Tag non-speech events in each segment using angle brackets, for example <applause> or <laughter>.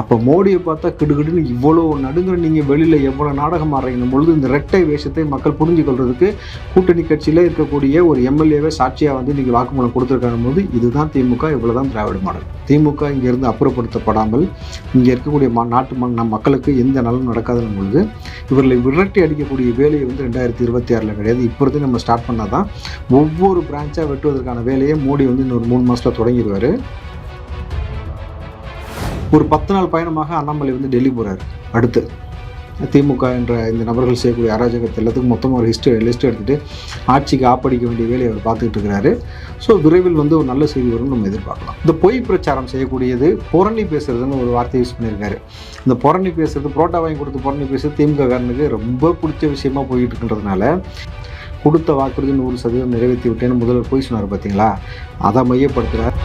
அப்போ மோடியை பார்த்தா கிடுகிடுன்னு இவ்வளோ நடுங்கிற நீங்கள் வெளியில் எவ்வளோ நாடகம் ஆடுறீங்க? பொழுது இந்த ரெட்டை வேஷத்தை மக்கள் புரிஞ்சு கொள்றதுக்கு கூட்டணி கட்சியில் இருக்கக்கூடிய ஒரு எம்எல்ஏவே சாட்சியாக வந்து நீங்கள் வாக்குமூலம் கொடுத்துருக்காங்க. போது இதுதான் திமுக இவ்வளோ தான் திராவிட மாடல். திமுக இங்கேருந்து அப்புறப்படுத்தப்படாமல் இங்கே இருக்கக்கூடிய மா நாட்டு நம் மக்களுக்கு எந்த நலனும் நடக்காதுன்னு பொழுது இவர்களை விரட்டி அடிக்கக்கூடிய வேலையை வந்து ரெண்டாயிரத்தி இருபத்தி ஆறில் கிடையாது. இப்போ நம்ம ஸ்டார்ட் பண்ணால் தான் ஒவ்வொரு பிரான்ச்சாக வெட்டுவதற்கான வேலையை மோடி வந்து இன்னொரு மூணு மாதத்தில் தொடங்கிடுவார். ஒரு பத்து நாள் பயணமாக அண்ணாமலை வந்து டெல்லி போகிறார் அடுத்து திமுக என்ற இந்த நபர்கள் செய்யக்கூடிய அராஜகத்தை எல்லாத்துக்கும் மொத்தமாக ஒரு ஹிஸ்டரி லிஸ்ட் எடுத்துகிட்டு ஆட்சிக்கு ஆப்படிக்க வேண்டிய வேலையை அவர் பார்த்துக்கிட்டு இருக்கிறாரு. ஸோ விரைவில் வந்து ஒரு நல்ல செய்தி வரும்னு நம்ம எதிர்பார்க்கலாம். இந்த பொய் பிரச்சாரம் செய்யக்கூடியது புரணி பேசுறதுன்னு ஒரு வார்த்தை யூஸ் பண்ணியிருக்காரு. இந்த புரணி பேசுறது புரோட்டா வாங்கி கொடுத்து புரணி பேசுறது திமுக காரனுக்கு ரொம்ப பிடிச்ச விஷயமா போயிட்டு இருக்கின்றதுனால கொடுத்த வாக்குறுதி நூறு சதவீதம் நிறைவேற்றி விட்டேன்னு முதல்வர் போய் சொன்னார் பார்த்தீங்களா அதை மையப்படுத்துகிறார்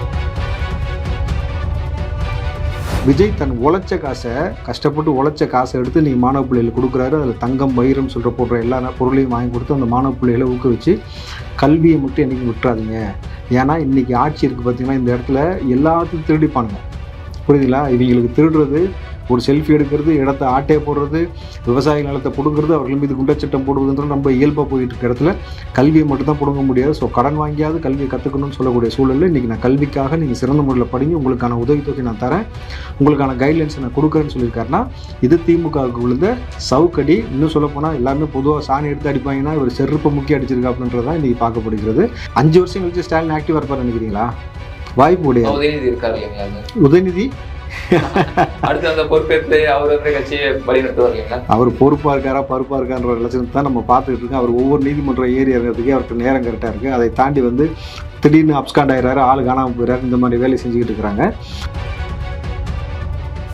விஜய் தன் உழைச்ச காசை கஷ்டப்பட்டு உழைச்ச காசை எடுத்து நீங்கள் மாணவ பிள்ளைகளுக்கு கொடுக்குறாரு. அதில் தங்கம் வைரம் சொல்கிற போடுற எல்லா பொருளையும் வாங்கி கொடுத்து அந்த மாணவ பிள்ளைகளை ஊக்குவிச்சு கல்வியை மட்டும் என்றைக்கும் விட்டுறாதீங்க. ஏன்னா இன்றைக்கி ஆட்சி இருக்குது பார்த்தீங்கன்னா இந்த இடத்துல எல்லாத்தையும் திருடிப்பானுங்க. புரியுதுங்களா? இவங்களுக்கு திருடுறது ஒரு செல்ஃபி எடுக்கிறது இடத்த ஆட்டையை போடுறது விவசாய நிலத்தை பிடுங்கிறது அவர்கள் மீது குண்டச்சட்டம் போடுவதுன்றது நம்ம இயல்பாக போயிட்டு இருக்க இடத்துல கல்வியை மட்டும் தான் பிடுங்க முடியாது. ஸோ கடன் வாங்கியாவது கல்வியை கற்றுக்கணும்னு சொல்லக்கூடிய சூழலில் இன்றைக்கி நான் கல்விக்காக நீங்கள் சிறந்த முறையில் படிங்க. உங்களுக்கான உதவித்தொகை நான் தரேன். உங்களுக்கான கைட்லைன்ஸ் நான் கொடுக்குறேன்னு சொல்லியிருக்காருன்னா இது திமுகவுக்கு விழுந்த சவுக்கடி. இன்னும் சொல்லப்போனால் எல்லாமே பொதுவாக சாணி எடுத்து அடிப்பாங்கன்னா இவர் செருப்பை முக்கிய அடிச்சிருக்கா அப்படின்றது தான் இன்றைக்கி பார்க்கப்படுகிறது. அஞ்சு வருஷம் கழிச்சு ஸ்டாலின் ஆக்டிவாக இருப்பார் நினைக்கிறீங்களா? வாய்ப்பு கிடையாது. உதயநிதி அடுத்து அந்த பொறுப்பேற்று அவர் வந்து கட்சியை வழிநடத்துவார் இல்லைங்களா அவர் பொறுப்பாக இருக்காரா பருப்பாக இருக்கான்ற லட்சணத்தை தான் நம்ம பார்த்துக்கிட்டு இருக்கோம். அவர் ஒவ்வொரு நீதிமன்றம் ஏறி இறங்கிறதுக்கே அவருக்கு நேரம் கரெக்டாக இருக்குது அதை தாண்டி வந்து திடீர்னு அப்ஸ்காண்ட் ஆயிடுறாரு ஆள் காணாமல் போயிடுறாரு இந்த மாதிரி வேலை செஞ்சுக்கிட்டு இருக்கிறாங்க.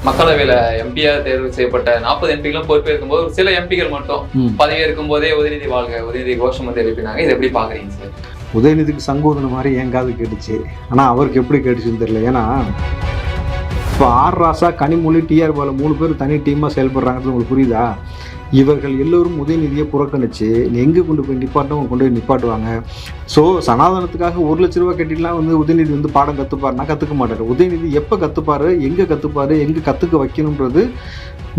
மக்களவையில எம்பியா தேர்வு செய்யப்பட்ட நாற்பது எம்பிகளும் பொறுப்பேற்கும் போது சில எம்பிகள் மட்டும் ம். பதவி இருக்கும் போதே உதயநிதி வாழ்க உதயநிதி கோஷம் வந்து எழுப்பினாங்க. இதை எப்படி பாக்குறீங்க சார்? உதயநிதிக்கு சங்கூதன மாதிரி என் காது கேட்டுச்சு? ஆனால் அவருக்கு எப்படி கேட்டுச்சுன்னு தெரியல. ஏன்னா இப்போ R Raja Kanimozhi T R Baalu மூணு பேர் தனி டீமாக செயல்படுறாங்கிறது உங்களுக்கு புரியுதா? இவர்கள் எல்லோரும் உதயநிதியை புறக்கணிச்சு நீ எங்கே கொண்டு போய் நிப்பாட்டும் கொண்டு போய் நிப்பாட்டுவாங்க? ஸோ சனாதனத்துக்காக ஒரு லட்ச ரூபா கட்டிலாம் வந்து உதயநிதி வந்து பாடம் கற்றுப்பாருனா கற்றுக்க மாட்டார் உதயநிதி எப்போ கற்றுப்பாரு எங்கே கற்றுப்பாரு எங்கே கற்றுக்க வைக்கணுன்றது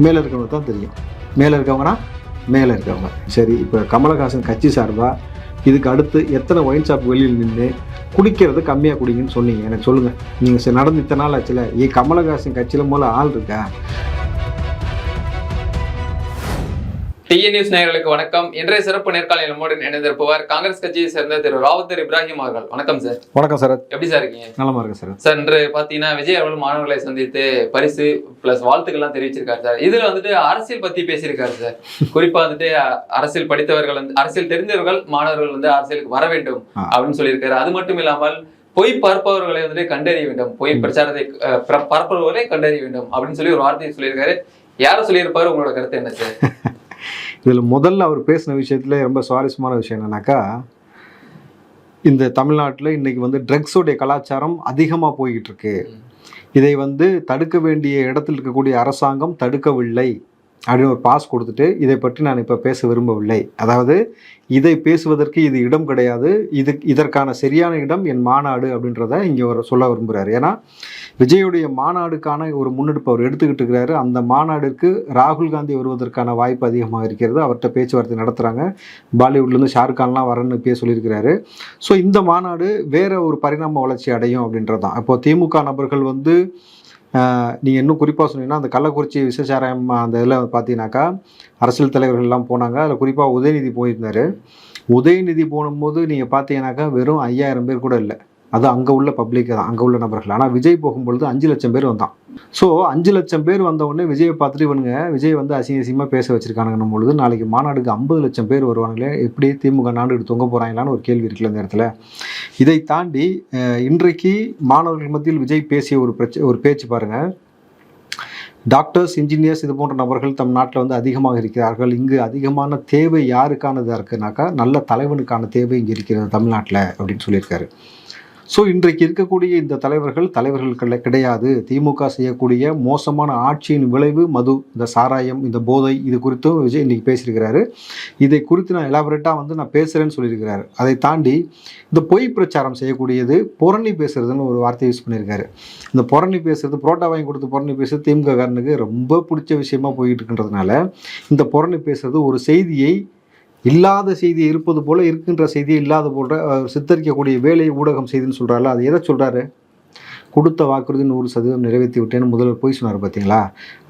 மேலே இருக்கவங்க தான் தெரியும். மேலே இருக்கவங்கன்னா மேலே இருக்கவங்க. சரி இப்போ கமலஹாசன் கட்சி சார்பாக இதுக்கு அடுத்து எத்தனை ஒயின் ஷாப் வெளியில் நின்று குடிக்கிறது கம்மியாக குடிங்கன்னு சொன்னீங்க. எனக்கு சொல்லுங்கள் நீங்கள் நடந்து இத்தனை நாள் ஆச்சுல? ஏ கமலஹாசன் கட்சியில் முதல்ல ஆள் இருக்கா? டிஎன் நியூஸ் நேயர்களுக்கு வணக்கம். இன்றைய சிறப்பு நேர்காணல் நம்மோடு இணைந்திருப்பவர் காங்கிரஸ் கட்சியை சேர்ந்த திரு ராவுத்தர் இப்ராஹிம் அவர்கள். வணக்கம் சார். வணக்கம் சார். எப்படி சார் இருக்கீங்க? நலமா இருக்கு சார். சார் இன்று பாத்தீங்கன்னா விஜய் அவர்கள் மாணவர்களை சந்தித்து பரிசு பிளஸ் வாழ்த்துக்கள்லாம் தெரிவிச்சிருக்காரு சார். இதுல வந்துட்டு அரசியல் பத்தி பேசியிருக்காரு சார். குறிப்பா வந்துட்டு அரசியல் படித்தவர்கள் வந்து அரசியல் தெரிந்தவர்கள் மாணவர்கள் வந்து அரசியலுக்கு வர வேண்டும். அப்படின்னு சொல்லியிருக்காரு. அது மட்டும் இல்லாமல் பொய் பரப்பவர்களை வந்துட்டு கண்டறிய வேண்டும். பொய். பிரச்சாரத்தை பரப்புபவர்களை கண்டறிய வேண்டும் அப்படின்னு சொல்லி ஒரு வார்த்தையை சொல்லியிருக்காரு. யாரை சொல்லியிருப்பாரு? உங்களோட கருத்து என்ன சார்? இதில் முதல்ல அவர் பேசின விஷயத்துல ரொம்ப சுவாரஸ்யமான விஷயம் என்னன்னாக்கா இந்த தமிழ்நாட்டில் இன்னைக்கு வந்து ட்ரக்ஸோடைய கலாச்சாரம் அதிகமாக போய்கிட்டு இருக்கு இதை வந்து தடுக்க வேண்டிய இடத்தில் இருக்கக்கூடிய அரசாங்கம் தடுக்கவில்லை அப்படின்னு ஒரு பாஸ் கொடுத்துட்டு இதை பற்றி நான் இப்போ பேச விரும்பவில்லை. அதாவது இதை பேசுவதற்கு இது இடம் கிடையாது. இது இதற்கான சரியான இடம் என் மாநாடு அப்படின்றத இங்கே ஒரு சொல்ல விரும்புகிறார் ஏன்னா விஜயுடைய மாநாடுக்கான ஒரு முன்னெடுப்பு அவர் எடுத்துக்கிட்டு இருக்கிறாரு. அந்த மாநாடுக்கு ராகுல் காந்தி வருவதற்கான வாய்ப்பு அதிகமாக இருக்கிறது. அவர்கிட்ட பேச்சுவார்த்தை நடத்துகிறாங்க பாலிவுட்லேருந்து ஷாருக் கான்லாம் வரேன்னு பேச சொல்லியிருக்கிறாரு. ஸோ இந்த மாநாடு வேறு ஒரு பரிணாம வளர்ச்சி அடையும் அப்படின்றது தான். இப்போ திமுக நபர்கள் வந்து நீங்கள் இன்னும் குறிப்பாக சொன்னீங்கன்னா அந்த கள்ளக்குறிச்சி விசேஷாராயம் அந்த இதில் பார்த்தீங்கன்னாக்கா அரசியல் தலைவர்கள்லாம் போனாங்க. அதில் குறிப்பாக உதயநிதி போயிருந்தார். உதயநிதி போகும்போது நீங்கள் பார்த்தீங்கன்னாக்கா வெறும் ஐயாயிரம் பேர் கூட இல்லை. அது அங்கே உள்ள பப்ளிக் தான் அங்கே உள்ள நபர்கள். ஆனால் விஜய் போகும்பொழுது அஞ்சு லட்சம் பேர் வந்தான். ஸோ அஞ்சு லட்சம் பேர் வந்தவுடனே விஜயை பார்த்துட்டு இவனுங்க விஜய் வந்து அசிங்க அசிங்கமாக பேச வச்சிருக்கானுங்கன்னும் பொழுது நாளைக்கு மாநாடுக்கு ஐம்பது லட்சம் பேர் வருவாங்களே எப்படி திமுக நாடு தொங்க போகிறாங்களான்னு ஒரு கேள்வி இருக்குல்ல இந்த இடத்துல. இதை தாண்டி இன்றைக்கு மாணவர்கள் மத்தியில் விஜய் பேசிய ஒரு பிரச்ச ஒரு பேச்சு பாருங்கள் டாக்டர்ஸ் இன்ஜினியர்ஸ் இது போன்ற நபர்கள் தம் நாட்டில் வந்து அதிகமாக இருக்கிறார்கள். இங்கு அதிகமான தேவை யாருக்கானதாக இருக்குனாக்கா நல்ல தலைவனுக்கான தேவை இங்கே இருக்கிறது தமிழ்நாட்டில் அப்படின்னு சொல்லியிருக்காரு. ஸோ இன்றைக்கு இருக்கக்கூடிய இந்த தலைவர்கள் தலைவர்கள் கிடையாது. திமுக செய்யக்கூடிய மோசமான ஆட்சியின் விளைவு மது இந்த சாராயம் இந்த போதை இது குறித்தும் விஜய் இன்னைக்கு பேசியிருக்கிறாரு. இதை குறித்து நான் எலாபரேட்டாக வந்து நான் பேசுகிறேன்னு சொல்லியிருக்கிறாரு. அதை தாண்டி இந்த பொய் பிரச்சாரம் செய்யக்கூடியது புரணி பேசுறதுன்னு ஒரு வார்த்தை யூஸ் பண்ணியிருக்காரு. இந்த புரணி பேசுறது புரோட்டா வாங்கி கொடுத்து புரணி பேசுறது திமுக காரனுக்கு ரொம்ப பிடிச்ச விஷயமா போயிட்டு இருக்கின்றதுனால இந்த புரணி பேசுறது ஒரு செய்தியை இல்லாத செய்தி இருப்பது போல இருக்கின்ற செய்தியை இல்லாத போன்ற சித்தரிக்கக்கூடிய வேலையை ஊடகம் செய்துன்னு சொல்றாருல அது எதை சொல்கிறாரு கொடுத்த வாக்குறுதி நூறு சதவீதம் நிறைவேற்றி விட்டேன்னு முதல்வர் போய் சொன்னார் பார்த்தீங்களா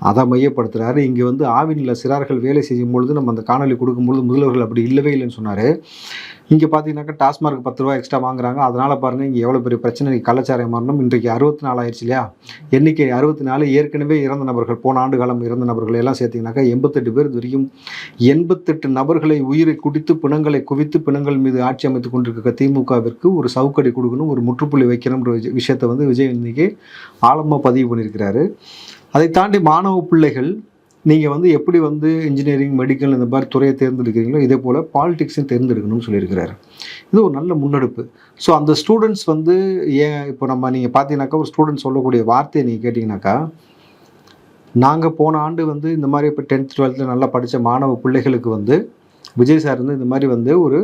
அதை மையப்படுத்துகிறாரு இங்கே வந்து ஆவினில் சிறார்கள் வேலை செய்யும் பொழுது நம்ம அந்த காணொலி கொடுக்கும்பொழுது முதல்வர்கள் அப்படி இல்லவே இல்லைன்னு சொன்னார். இங்கே பார்த்தீங்கன்னாக்கா டாஸ்மார்க் பத்து ரூபா எக்ஸ்ட்ரா வாங்குறாங்க. அதனால் பாருங்கள் இங்கே எவ்வளோ பெரிய பிரச்சனை. இன்னைக்கு கள்ளச்சாராய மரணம் இன்றைக்கு அறுபத்தி நாலு ஆயிடுச்சு இல்லையா? எண்ணிக்கை அறுபத்தி நாலு ஏற்கனவே இறந்த நபர்கள் போன ஆண்டு காலம் இறந்த நபர்கள் எல்லாம் சேர்த்திங்கனாக்கா எண்பத்தெட்டு பேர் இது வரைக்கும் எண்பத்தெட்டு நபர்களை உயிரை குடித்து பிணங்களை குவித்து பிணங்கள் மீது ஆட்சி அமைத்து கொண்டிருக்க திமுகவிற்கு ஒரு சவுக்கடி கொடுக்கணும் ஒரு முற்றுப்புள்ளி வைக்கணும்ன்ற விஷயத்தை வந்து விஜய் இன்னைக்கு ஆழமாக பதிவு பண்ணியிருக்கிறாரு. அதை தாண்டி மாணவ பிள்ளைகள் நீங்கள் வந்து எப்படி வந்து இன்ஜினியரிங் மெடிக்கல் இந்த மாதிரி துறையை தேர்ந்தெடுக்கிறீங்களோ இதே போல் பாலிடிக்ஸையும் தேர்ந்தெடுக்கணும்னு சொல்லியிருக்கிறாரு. இது ஒரு நல்ல முன்னெடுப்பு. ஸோ அந்த ஸ்டூடெண்ட்ஸ் வந்து ஏன் இப்போ நம்ம நீங்கள் பார்த்தீங்கன்னாக்கா ஒரு ஸ்டூடெண்ட் சொல்லக்கூடிய வார்த்தையை நீங்கள் கேட்டிங்கனாக்கா நாங்கள் போன ஆண்டு வந்து இந்த மாதிரி இப்போ டென்த் டுவெல்த்தில் நல்லா படித்த மாணவ பிள்ளைகளுக்கு வந்து விஜய் சார் வந்து இந்த மாதிரி வந்து ஒரு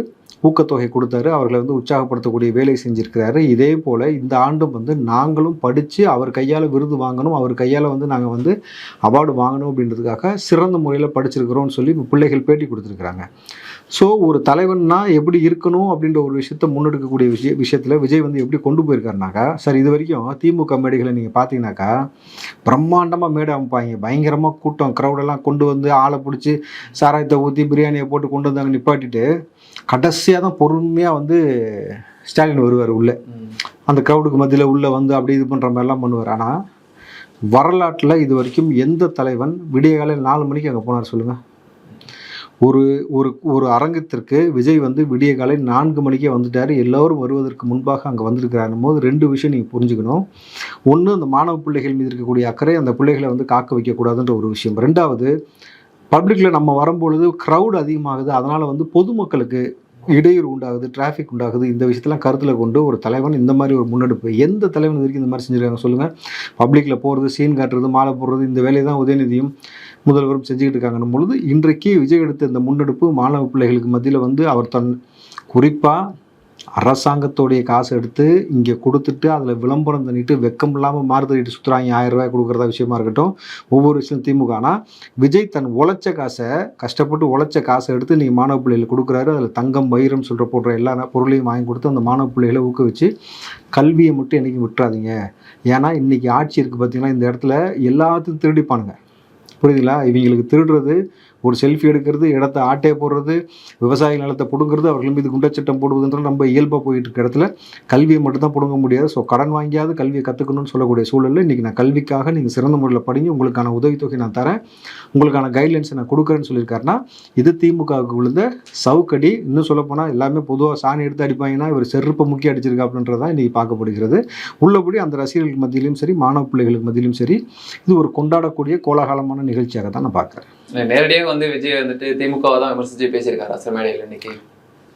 ஊக்கத்தொகை கொடுத்தாரு. அவர்களை வந்து உற்சாகப்படுத்தக்கூடிய வேலை செஞ்சுருக்கிறாரு. இதே போல் இந்த ஆண்டும் வந்து நாங்களும் படித்து அவர் கையால் விருது வாங்கணும். அவர் கையால் வந்து நாங்கள் வந்து அவார்டு வாங்கணும் அப்படின்றதுக்காக சிறந்த முறையில் படிச்சிருக்கிறோம்னு சொல்லி பிள்ளைகள் பேட்டி கொடுத்துருக்குறாங்க. ஸோ ஒரு தலைவன்னா எப்படி இருக்கணும் அப்படின்ற ஒரு விஷயத்த முன்னெடுக்கக்கூடிய விஷய விஷயத்தில் விஜய் வந்து எப்படி கொண்டு போயிருக்காருனாக்கா சார் இது வரைக்கும் திமுக மேடைகளை நீங்கள் பார்த்தீங்கன்னாக்கா பிரம்மாண்டமாக மேடை அமைப்பாங்க. பயங்கரமாக கூட்டம் க்ரௌடெல்லாம் கொண்டு வந்து ஆளை பிடிச்சி சாராயத்தை ஊற்றி பிரியாணியை போட்டு கொண்டு வந்தாங்க நிப்பாட்டிட்டு கடைசியாக தான் பொறுமையாக வந்து ஸ்டாலின் வருவார் உள்ளே. அந்த க்ரௌடுக்கு மத்தியில் உள்ளே வந்து அப்படி இது பண்ணுற மாதிரிலாம் பண்ணுவார். ஆனால் வரலாற்றில் இது வரைக்கும் எந்த தலைவன் விடிய காலையில் நாலு மணிக்கு அங்கே போனார் சொல்லுங்கள் ஒரு ஒரு ஒரு அரங்கத்திற்கு விஜய் வந்து விடிய காலை நான்கு மணிக்கே வந்துட்டார். எல்லோரும் வருவதற்கு முன்பாக அங்கே வந்திருக்கிறாரும் போது ரெண்டு விஷயம் நீங்கள் புரிஞ்சுக்கணும். ஒன்று அந்த மாணவ பிள்ளைகள் மீது இருக்கக்கூடிய அக்கறை அந்த பிள்ளைகளை வந்து காக்க வைக்கக்கூடாதுன்ற ஒரு விஷயம். ரெண்டாவது பப்ளிக்கில் நம்ம வரும்பொழுது க்ரௌட் அதிகமாகுது. அதனால் வந்து பொதுமக்களுக்கு இடையூறு உண்டாகுது டிராஃபிக் உண்டாகுது. இந்த விஷயத்தெல்லாம் கருத்தில் கொண்டு ஒரு தலைவன் இந்த மாதிரி ஒரு முன்னெடுப்பு. எந்த தலைவன் வரைக்கும் இந்த மாதிரி செஞ்சுருக்காங்க சொல்லுங்கள் பப்ளிக்கில் போகிறது சீன் காட்டுறது மாலை போடுறது இந்த வேலையை தான் உதயநிதியும் முதல்வரும் செஞ்சுக்கிட்டு இருக்காங்கன்னும் பொழுது இன்றைக்கு விஜய் எடுத்த இந்த முன்னெடுப்பு மாணவ பிள்ளைகளுக்கு மத்தியில் வந்து அவர் தன் குறிப்பாக அரசாங்கத்தோடைய காசு எடுத்து இங்கே கொடுத்துட்டு அதில் விளம்பரம் தண்ணிட்டு வெக்கம் இல்லாமல் மாறுதலிட்டு சுற்றுறாங்க ஆயிரம் ரூபாய் கொடுக்குறதா விஷயமா இருக்கட்டும் ஒவ்வொரு விஷயம் திமுக. ஆனால் விஜய் தன் உழைச்ச காசை கஷ்டப்பட்டு உழைச்ச காசை எடுத்து நீங்கள் மாணவ பிள்ளைகளுக்கு கொடுக்குறாரு. அதில் தங்கம் வைரம் சொல்கிற போடுற எல்லா பொருளையும் வாங்கி கொடுத்து அந்த மாணவ பிள்ளைகளை ஊக்குவிச்சு கல்வியை மட்டும் என்றைக்கும் விட்டுறாதீங்க. ஏன்னா இன்றைக்கி ஆட்சி இருக்குது பார்த்தீங்கன்னா இந்த இடத்துல எல்லாத்தையும் திருடிப்பானுங்க. புரியுதுங்களா? இவங்களுக்கு திருடுறது ஒரு செல்ஃபி எடுக்கிறது இடத்த ஆட்டையை போடுறது விவசாய நிலத்தை பிடுங்கிறது அவர்கள் மீது குண்டச்சட்டம் போடுவதுன்றது நம்ம இயல்பாக போயிட்டு இருக்க இடத்துல கல்வியை மட்டும்தான் பிடுங்க முடியாது. ஸோ கடன் வாங்கியாவது கல்வியை கற்றுக்கணும்னு சொல்லக்கூடிய சூழலில் இன்றைக்கி நான் கல்விக்காக நீங்கள் சிறந்த முறையில் படிங்க. உங்களுக்கான உதவித்தொகை நான் தரேன். உங்களுக்கான கைட்லைன்ஸை நான் கொடுக்குறேன்னு சொல்லியிருக்காருன்னா இது திமுகவுக்கு விழுந்த சவுக்கடி. இன்னும் சொல்லப்போனால் எல்லாமே பொதுவாக சாணி எடுத்து அடிப்பாங்கன்னா இவர் செருப்பை முக்கிய அடிச்சிருக்கா அப்படின்றதான் இன்றைக்கி பார்க்கப்படுகிறது உள்ளபடி அந்த ரசிகர்களுக்கு மத்தியிலும் சரி மாணவ பிள்ளைகளுக்கு மத்தியிலும் சரி இது ஒரு கொண்டாடக்கூடிய கோலாகலமான நிகழ்ச்சியாக தான் நான் பார்க்குறேன். நேரடியாக வந்து விஜய் வந்துட்டு திமுகவை தான் விமர்சித்து பேசியிருக்காரு அரசு மேடையில் இன்னைக்கு.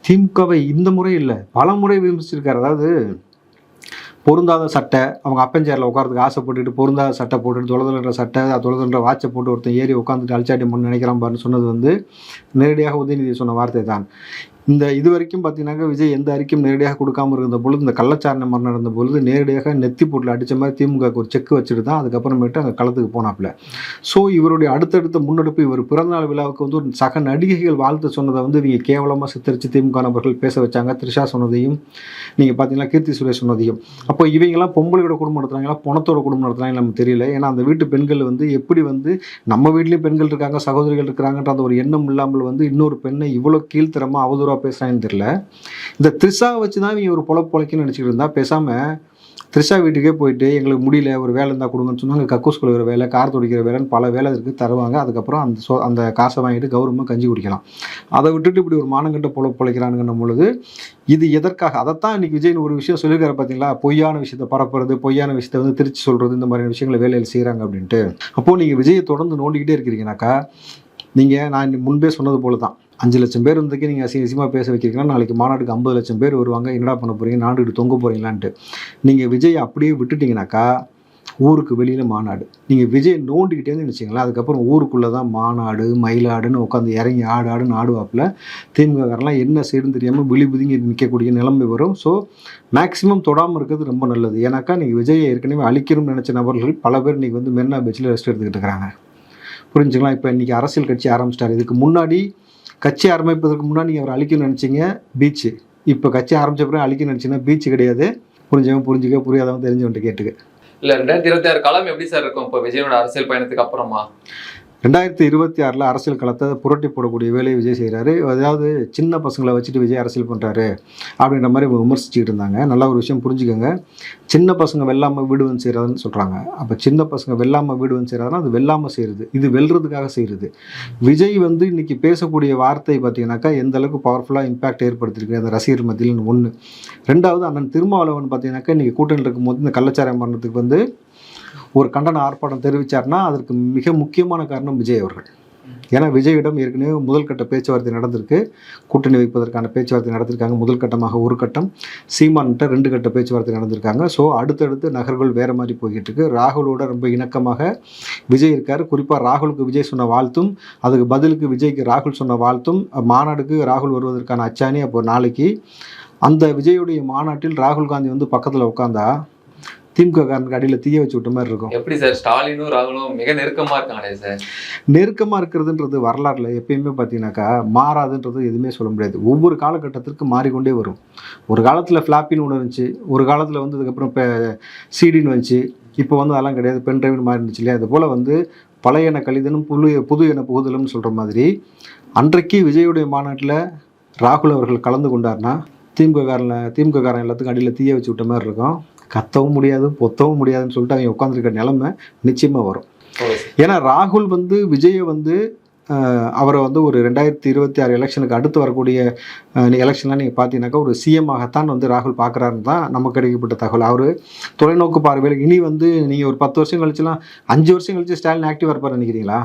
திமுகவை இந்த முறை இல்லை பல முறை விமர்சிச்சிருக்காரு. அதாவது பொருந்தாத சட்டை அவங்க அப்பஞ்சேரில் உட்காரத்துக்கு ஆசைப்பட்டுட்டு பொருந்தாத சட்டை போட்டுட்டு தொலைதல்ன்ற சட்டை தொலைதல்ன்ற வாட்சை போட்டு ஒருத்தன் ஏறி உட்காந்துட்டு அழிச்சாட்டி பண்ணு நினைக்கிறான் பாருன்னு சொன்னது வந்து நேரடியாக உதயநிதி சொன்ன வார்த்தை தான். இந்த இது வரைக்கும் பார்த்தீங்கன்னாக்கா விஜய் எந்த அறிக்கையும் நேரடியாக கொடுக்காம இருந்த பொழுது இந்த கள்ளச்சாரணை மரணம் நடந்த பொழுது நேரடியாக நெத்தி போட்டில் அடித்த மாதிரி திமுகவுக்கு ஒரு செக் வச்சுட்டு தான் அதுக்கப்புறமேட்டு அங்கே களத்துக்கு போனாப்புல. ஸோ இவருடைய அடுத்தடுத்த முன்னெடுப்பு இவர் பிறந்தநாள் விழாவுக்கு வந்து ஒரு சக நடிகைகள் வாழ்த்து சொன்னதை வந்து இவங்க கேவலமாக சித்தரித்து திமுக நபர்கள் பேச வச்சாங்க. த்ரிஷா சொன்னதையும் நீங்கள் பார்த்தீங்கன்னா கீர்த்தி சுரேஷ் சொன்னதையும். அப்போ இவங்கெல்லாம் பொம்பளையோட குடும்பம் நடத்துகிறாங்களா பணத்தோட குடும்பம் நடத்துறாங்களா நமக்கு தெரியல. ஏன்னா அந்த வீட்டு பெண்கள் வந்து எப்படி வந்து நம்ம வீட்லேயும் பெண்கள் இருக்காங்க சகோதரிகள் இருக்கிறாங்கன்ற அந்த ஒரு எண்ணம் இல்லாமல் வந்து இன்னொரு பெண்ணை இவ்வளோ கீழ்த்தரமாக அவதூறாக பேசுகிறாங்கன்னு தெரியல. இந்த த்ரிஷா வச்சு தான் இவங்க ஒரு பொழப்பு பொழைக்கன்னு நினச்சிக்கிட்டு இருந்தால் பேசாமல் த்ரிஷா வீட்டுக்கே போயிட்டு எங்களுக்கு முடியல ஒரு வேலை இருந்தால் கொடுங்கன்னு சொன்னாங்க கக்கூஸ் கொழுகிற வேலை கார் துடிக்கிற வேலைன்னு பல வேலை இருக்குது தருவாங்க. அதுக்கப்புறம் அந்த சோ அந்த காசை வாங்கிட்டு கௌரவமாக கஞ்சி குடிக்கலாம். அதை விட்டுட்டு இப்படி ஒரு மானங்கட்ட பொழப்பு பொழைக்கிறானுங்கன்னும் பொழுது இது எதற்காக? அதைத்தான் இன்றைக்கி விஜய்னு ஒரு விஷயம் சொல்லியிருக்காரு பார்த்தீங்களா பொய்யான விஷயத்தை பரப்புறது பொய்யான விஷயத்தை வந்து திருச்சி சொல்கிறது இந்த மாதிரியான விஷயங்களை வேலையில் செய்கிறாங்க அப்படின்ட்டு. அப்போது நீங்கள் விஜயை தொடர்ந்து நோண்டிக்கிட்டே இருக்கிறீங்கனாக்கா நீங்கள் நான் முன்பே சொன்னது போல தான் அஞ்சு லட்சம் பேர் இருந்ததுக்கே நீங்கள் அசிங்க அசிங்கமாக பேச வைக்கிறீங்கன்னா நாளைக்கு மாநாட்டுக்கு ஐம்பது லட்சம் பேர் வருவாங்க. என்னடா பண்ண போகிறீங்க நாடுகிட்டு தொங்க போகிறீங்களான்ட்டு நீங்கள் விஜய் அப்படியே விட்டுட்டீங்கனாக்கா ஊருக்கு வெளியில் மாநாடு. நீங்கள் விஜய் நோண்டிக்கிட்டேன்னு நினச்சிங்களா அதுக்கப்புறம் ஊருக்குள்ளே தான் மாநாடு மயிலாடுன்னு உட்காந்து இறங்கி ஆடு ஆடுன்னு ஆடுவாப்பில். திமுககாரெல்லாம் என்ன செய்யணும் தெரியாமல் விழி புதுங்கி நிற்கக்கூடிய நிலைமை வரும். ஸோ மேக்ஸிமம் தொடாமல் இருக்கிறது ரொம்ப நல்லது. ஏன்னாக்கா நீங்கள் விஜயை ஏற்கனவே அழிக்கணும்னு நினச்ச நபர்கள் பல பேர் இன்றைக்கி வந்து மெரினா பீச்சில் ரெஸ்ட் எடுத்துக்கிட்டு இருக்கிறாங்க. புரிஞ்சுக்கலாம் இப்போ இன்றைக்கி அரசியல் கட்சி ஆரம்பிச்சிட்டார். இதுக்கு முன்னாடி கட்சி ஆரம்பிப்பதற்கு முன்னாடி நீங்கள் அவர் அழிக்கணும்னு நினச்சிங்க பீச்சு இப்போ கட்சி ஆரம்பித்த பிறகு அழிக்கணும்னு நினச்சிங்கன்னா பீச்சு கிடையாது. புரிஞ்சவன் புரிஞ்சுக்க புரியாதவன் தெரிஞ்சவன்ட்டு கேட்டுக்க. இல்லை ரெண்டாயிரத்தி இருபத்தி ஆறு காலம் எப்படி சார் இருக்கும்? இப்போ விஜயனோட அரசியல் பயணத்துக்கு அப்புறமா? ரெண்டாயிரத்தி இருபத்தி ஆறில் அரசியல் களத்தை புரட்டி போடக்கூடிய வேலையை விஜய் செய்கிறாரு அதாவது சின்ன பசங்களை வச்சுட்டு விஜய் அரசியல் பண்ணுறாரு அப்படின்ற மாதிரி விமர்சிச்சுட்டு இருந்தாங்க. நல்ல ஒரு விஷயம் புரிஞ்சுக்கோங்க. சின்ன பசங்க வெல்லாமல் வீடு வந்து செய்கிறதுன்னு சொல்கிறாங்க அப்போ சின்ன பசங்க வெல்லாமல் வீடு வந்து செய்கிறதுனா அது வெல்லாமல் செய்கிறது இது வெல்றதுக்காக செய்கிறது விஜய் வந்து இன்றைக்கி பேசக்கூடிய வார்த்தை பார்த்தீங்கன்னாக்கா எந்த அளவுக்கு பவர்ஃபுல்லாக இம்பாக்ட் ஏற்படுத்தியிருக்கு அந்த ரசிகர் மத்தியில் ஒன்று ரெண்டாவது அண்ணன் திருமாவளவன் பார்த்தீங்கன்னாக்கா இன்றைக்கி கூட்டணியில் இருக்கும்போது இந்த கள்ளச்சாரம் பண்ணுறதுக்கு வந்து ஒரு கண்டன ஆர்ப்பாட்டம் தெரிவித்தார்னா அதற்கு மிக முக்கியமான காரணம் விஜய் அவர்கள். ஏன்னா விஜயிடம் ஏற்கனவே முதல்கட்ட பேச்சுவார்த்தை நடந்திருக்கு. கூட்டணி வைப்பதற்கான பேச்சுவார்த்தை நடத்திருக்காங்க. முதல் கட்டமாக ஒரு கட்டம். சீமான்கிட்ட ரெண்டு கட்ட பேச்சுவார்த்தை நடந்திருக்காங்க. ஸோ அடுத்தடுத்து நகர்கள் வேறு மாதிரி போய்கிட்டு இருக்கு ராகுலோட ரொம்ப இணக்கமாக விஜய் இருக்கார். குறிப்பாக ராகுலுக்கு விஜய் சொன்ன வாழ்த்தும் அதுக்கு பதிலுக்கு விஜய்க்கு ராகுல் சொன்ன வாழ்த்தும் மாநாடுக்கு ராகுல் வருவதற்கான அச்சானி அப்போ நாளைக்கு. அந்த விஜயுடைய மாநாட்டில் ராகுல் காந்தி வந்து பக்கத்தில் உட்காந்தா திமுக காரனுக்கு அடியில் தீய வச்சு விட்ட மாதிரி இருக்கும். எப்படி சார்? ஸ்டாலினும் ராகுலும் மிக நெருக்கமா இருக்காங்களே சார்? நெருக்கமாக இருக்கிறதுன்றது வரலாறுல எப்பயுமே பார்த்தீங்கன்னாக்கா மாறாதுன்றது எதுவுமே சொல்ல முடியாது. ஒவ்வொரு காலகட்டத்திற்கு மாறிக்கொண்டே வரும். ஒரு காலத்தில் ஃப்ளாப்பின்னு ஒன்று இருந்துச்சு ஒரு காலத்தில் வந்து அதுக்கப்புறம் இப்போ சிடின்னு வந்துச்சு இப்போ வந்து அதெல்லாம் கிடையாது பென் டிரைவ்னு மாறி இருந்துச்சு இல்லையா? அது போல் வந்து பழைய என கழிதலும் புது புது என புகுதலும்னு சொல்கிற மாதிரி அன்றைக்கு விஜயுடைய மாநாட்டில் ராகுல் அவர்கள் கலந்து கொண்டார்னா திமுக காரன் திமுக காரன் எல்லாத்துக்கும் அடியில் தீய வச்சு விட்ட மாதிரி இருக்கும். கத்தவும் முடியாது பொத்தவும் முடியாதுன்னு சொல்லிட்டு அவங்க உட்காந்துருக்க நிலைமை நிச்சயமாக வரும். ஏன்னா ராகுல் வந்து விஜயை வந்து அவரை வந்து ஒரு ரெண்டாயிரத்தி இருபத்தி ஆறு எலெக்ஷனுக்கு அடுத்து வரக்கூடிய எலெக்ஷன்லாம் நீங்கள் பார்த்தீங்கன்னாக்கா ஒரு சிஎம் ஆகத்தான் வந்து ராகுல் பார்க்குறாருன்னு தான் நமக்கு கிடைக்கப்பட்ட தகவல். அவர் தொலைநோக்கு பார்வையில் இனி வந்து நீங்கள் ஒரு பத்து வருஷம் கழிச்சுலாம் அஞ்சு வருஷம் கழிச்சு ஸ்டாலின் ஆக்டிவாக இருப்பார் நினைக்கிறீங்களா?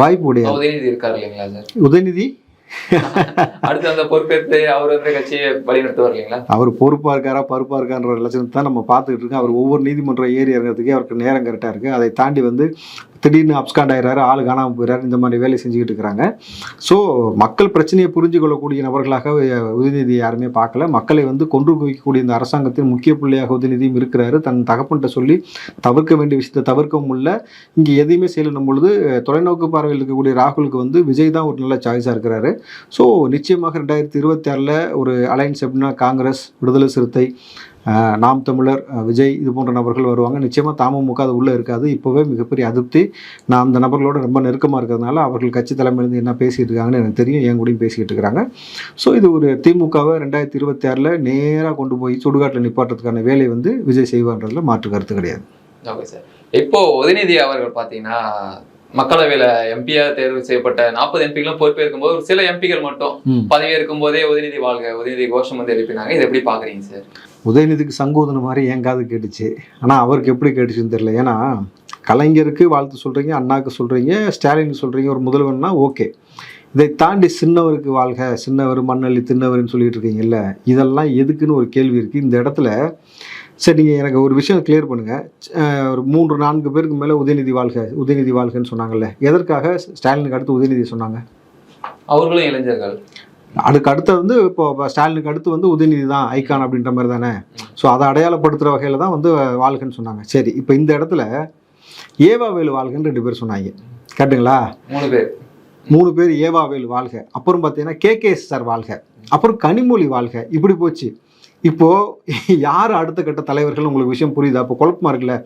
வாய்ப்பு கிடையாது உதயநிதி இருக்காரு இல்லைங்களா சார்? உதயநிதி? <laughs> அடுத்து அந்த பொறுப்பேற்று அவர் வந்து கட்சியை வழிநடத்துவார் இல்லைங்களா? அவர் பொறுப்பாக இருக்காரா பருப்பாக இருக்கான்ற லட்சணத்தை தான் நம்ம பார்த்துக்கிட்டு இருக்கோம். அவர் ஒவ்வொரு நீதிமன்றம் ஏறி இறங்குறதுக்கே அவருக்கு நேரம் கரெக்டாக இருக்குது அதை தாண்டி வந்து திடீர்னு அப்ஸ்காண்ட் ஆகிறாரு ஆள் காணாமல் போயிறாரு இந்த மாதிரி வேலை செஞ்சுக்கிட்டு இருக்கிறாங்க. ஸோ மக்கள் பிரச்சனையை புரிஞ்சு கொள்ளக்கூடிய நபர்களாக உதயநிதி யாருமே பார்க்கல. மக்களை வந்து கொன்று குவிக்கக்கூடிய இந்த அரசாங்கத்தின் முக்கிய புள்ளியாக உதயநிதியும் இருக்கிறாரு. தன் தகப்பன்கிட்ட சொல்லி தவிர்க்க வேண்டிய விஷயத்தை தவிர்க்கவும் இல்லை. இங்கே எதையுமே செய்யணும் பொழுது தொலைநோக்கு பார்வையில் இருக்கக்கூடிய ராகுலுக்கு வந்து விஜய் தான் ஒரு நல்ல சாய்ஸாக இருக்கிறாரு. ஸோ நிச்சயமாக ரெண்டாயிரத்தி இருபத்தி ஆறில் ஒரு அலைன்ஸ் எப்படின்னா காங்கிரஸ் விடுதலை சிறுத்தை நாம் தமிழர் விஜய் இது போன்ற நபர்கள் வருவாங்க. நிச்சயமாக தமுக அது உள்ளே இருக்காது. இப்போவே மிகப்பெரிய அதிருப்தி. நான் அந்த நபர்களோட ரொம்ப நெருக்கமாக இருக்கிறதுனால அவர்கள் கட்சி தலைமையிலேருந்து என்ன பேசிகிட்டு இருக்காங்கன்னு எனக்கு தெரியும். என் கூடயும் பேசிக்கிட்டு இருக்கிறாங்க. ஸோ இது ஒரு திமுகவை ரெண்டாயிரத்தி இருபத்தி ஆறில் நேராக கொண்டு போய் சுடுகாட்டில் நிப்பாட்டுறதுக்கான வேலை வந்து விஜய் செய்வான்றதுல மாற்று கருத்து கிடையாது. Okay sir. இப்போ உதயநிதி அவர்கள் பார்த்தீங்கன்னா மக்களவையில எம்பியா தேர்வு செய்யப்பட்ட நாற்பது எம்பிகளும் பொறுப்பேற்கும் போது ஒரு சில எம்பிகள் மட்டும். பதவியேற்கும் போதே உதயநிதி வாழ்க உதயநிதி கோஷம் வந்து எழுப்பினாங்க. இதை எப்படி பாக்குறீங்க சார்? உதயநிதிக்கு சங்கோதன மாதிரி என் காது கேட்டுச்சு? ஆனால் அவருக்கு எப்படி கேட்டுச்சுன்னு தெரியல. ஏன்னா கலைஞருக்கு வாழ்த்து சொல்கிறீங்க அண்ணாக்கு சொல்கிறீங்க ஸ்டாலினுக்கு சொல்கிறீங்க ஒரு முதல்வன்னா ஓகே. இதை தாண்டி சின்னவருக்கு வாழ்க சின்னவர் மண்ணள்ளி தின்னவர்னு சொல்லிட்டு இருக்கீங்கல்ல இதெல்லாம் எதுக்குன்னு ஒரு கேள்வி இருக்குது இந்த இடத்துல சரி நீங்கள் எனக்கு ஒரு விஷயம் கிளியர் பண்ணுங்கள் ஒரு மூன்று நான்கு பேருக்கு மேலே உதயநிதி வாழ்க உதயநிதி வாழ்கன்னு சொன்னாங்கல்ல. எதற்காக ஸ்டாலினுக்கு அடுத்து உதயநிதி சொன்னாங்க? அவர்களும் இளைஞர்கள். அதுக்கு அடுத்து வந்து இப்போ ஸ்டாலினுக்கு அடுத்து வந்து உதயநிதி தான் ஐகான் அப்படின்ற மாதிரி தானே? ஸோ அதை அடையாளப்படுத்துகிற வகையில் தான் வந்து வாழ்கன்னு சொன்னாங்க. சரி இப்போ இந்த இடத்துல ஏவாவேலு வாழ்கன்னு ரெண்டு பேர் சொன்னாங்க. கேட்டுங்களா? மூணு பேர். மூணு பேர் ஏவாவேலு வாழ்க. அப்புறம் பார்த்தீங்கன்னா கேகேஎஸ் சார் வாழ்க. அப்புறம் கனிமொழி வாழ்க. இப்படி போச்சு. இப்போ யார் அடுத்த கட்ட தலைவர்கள்? உங்களுக்கு விஷயம் புரியுதா? அப்போ குழப்பமா இருக்குல்ல.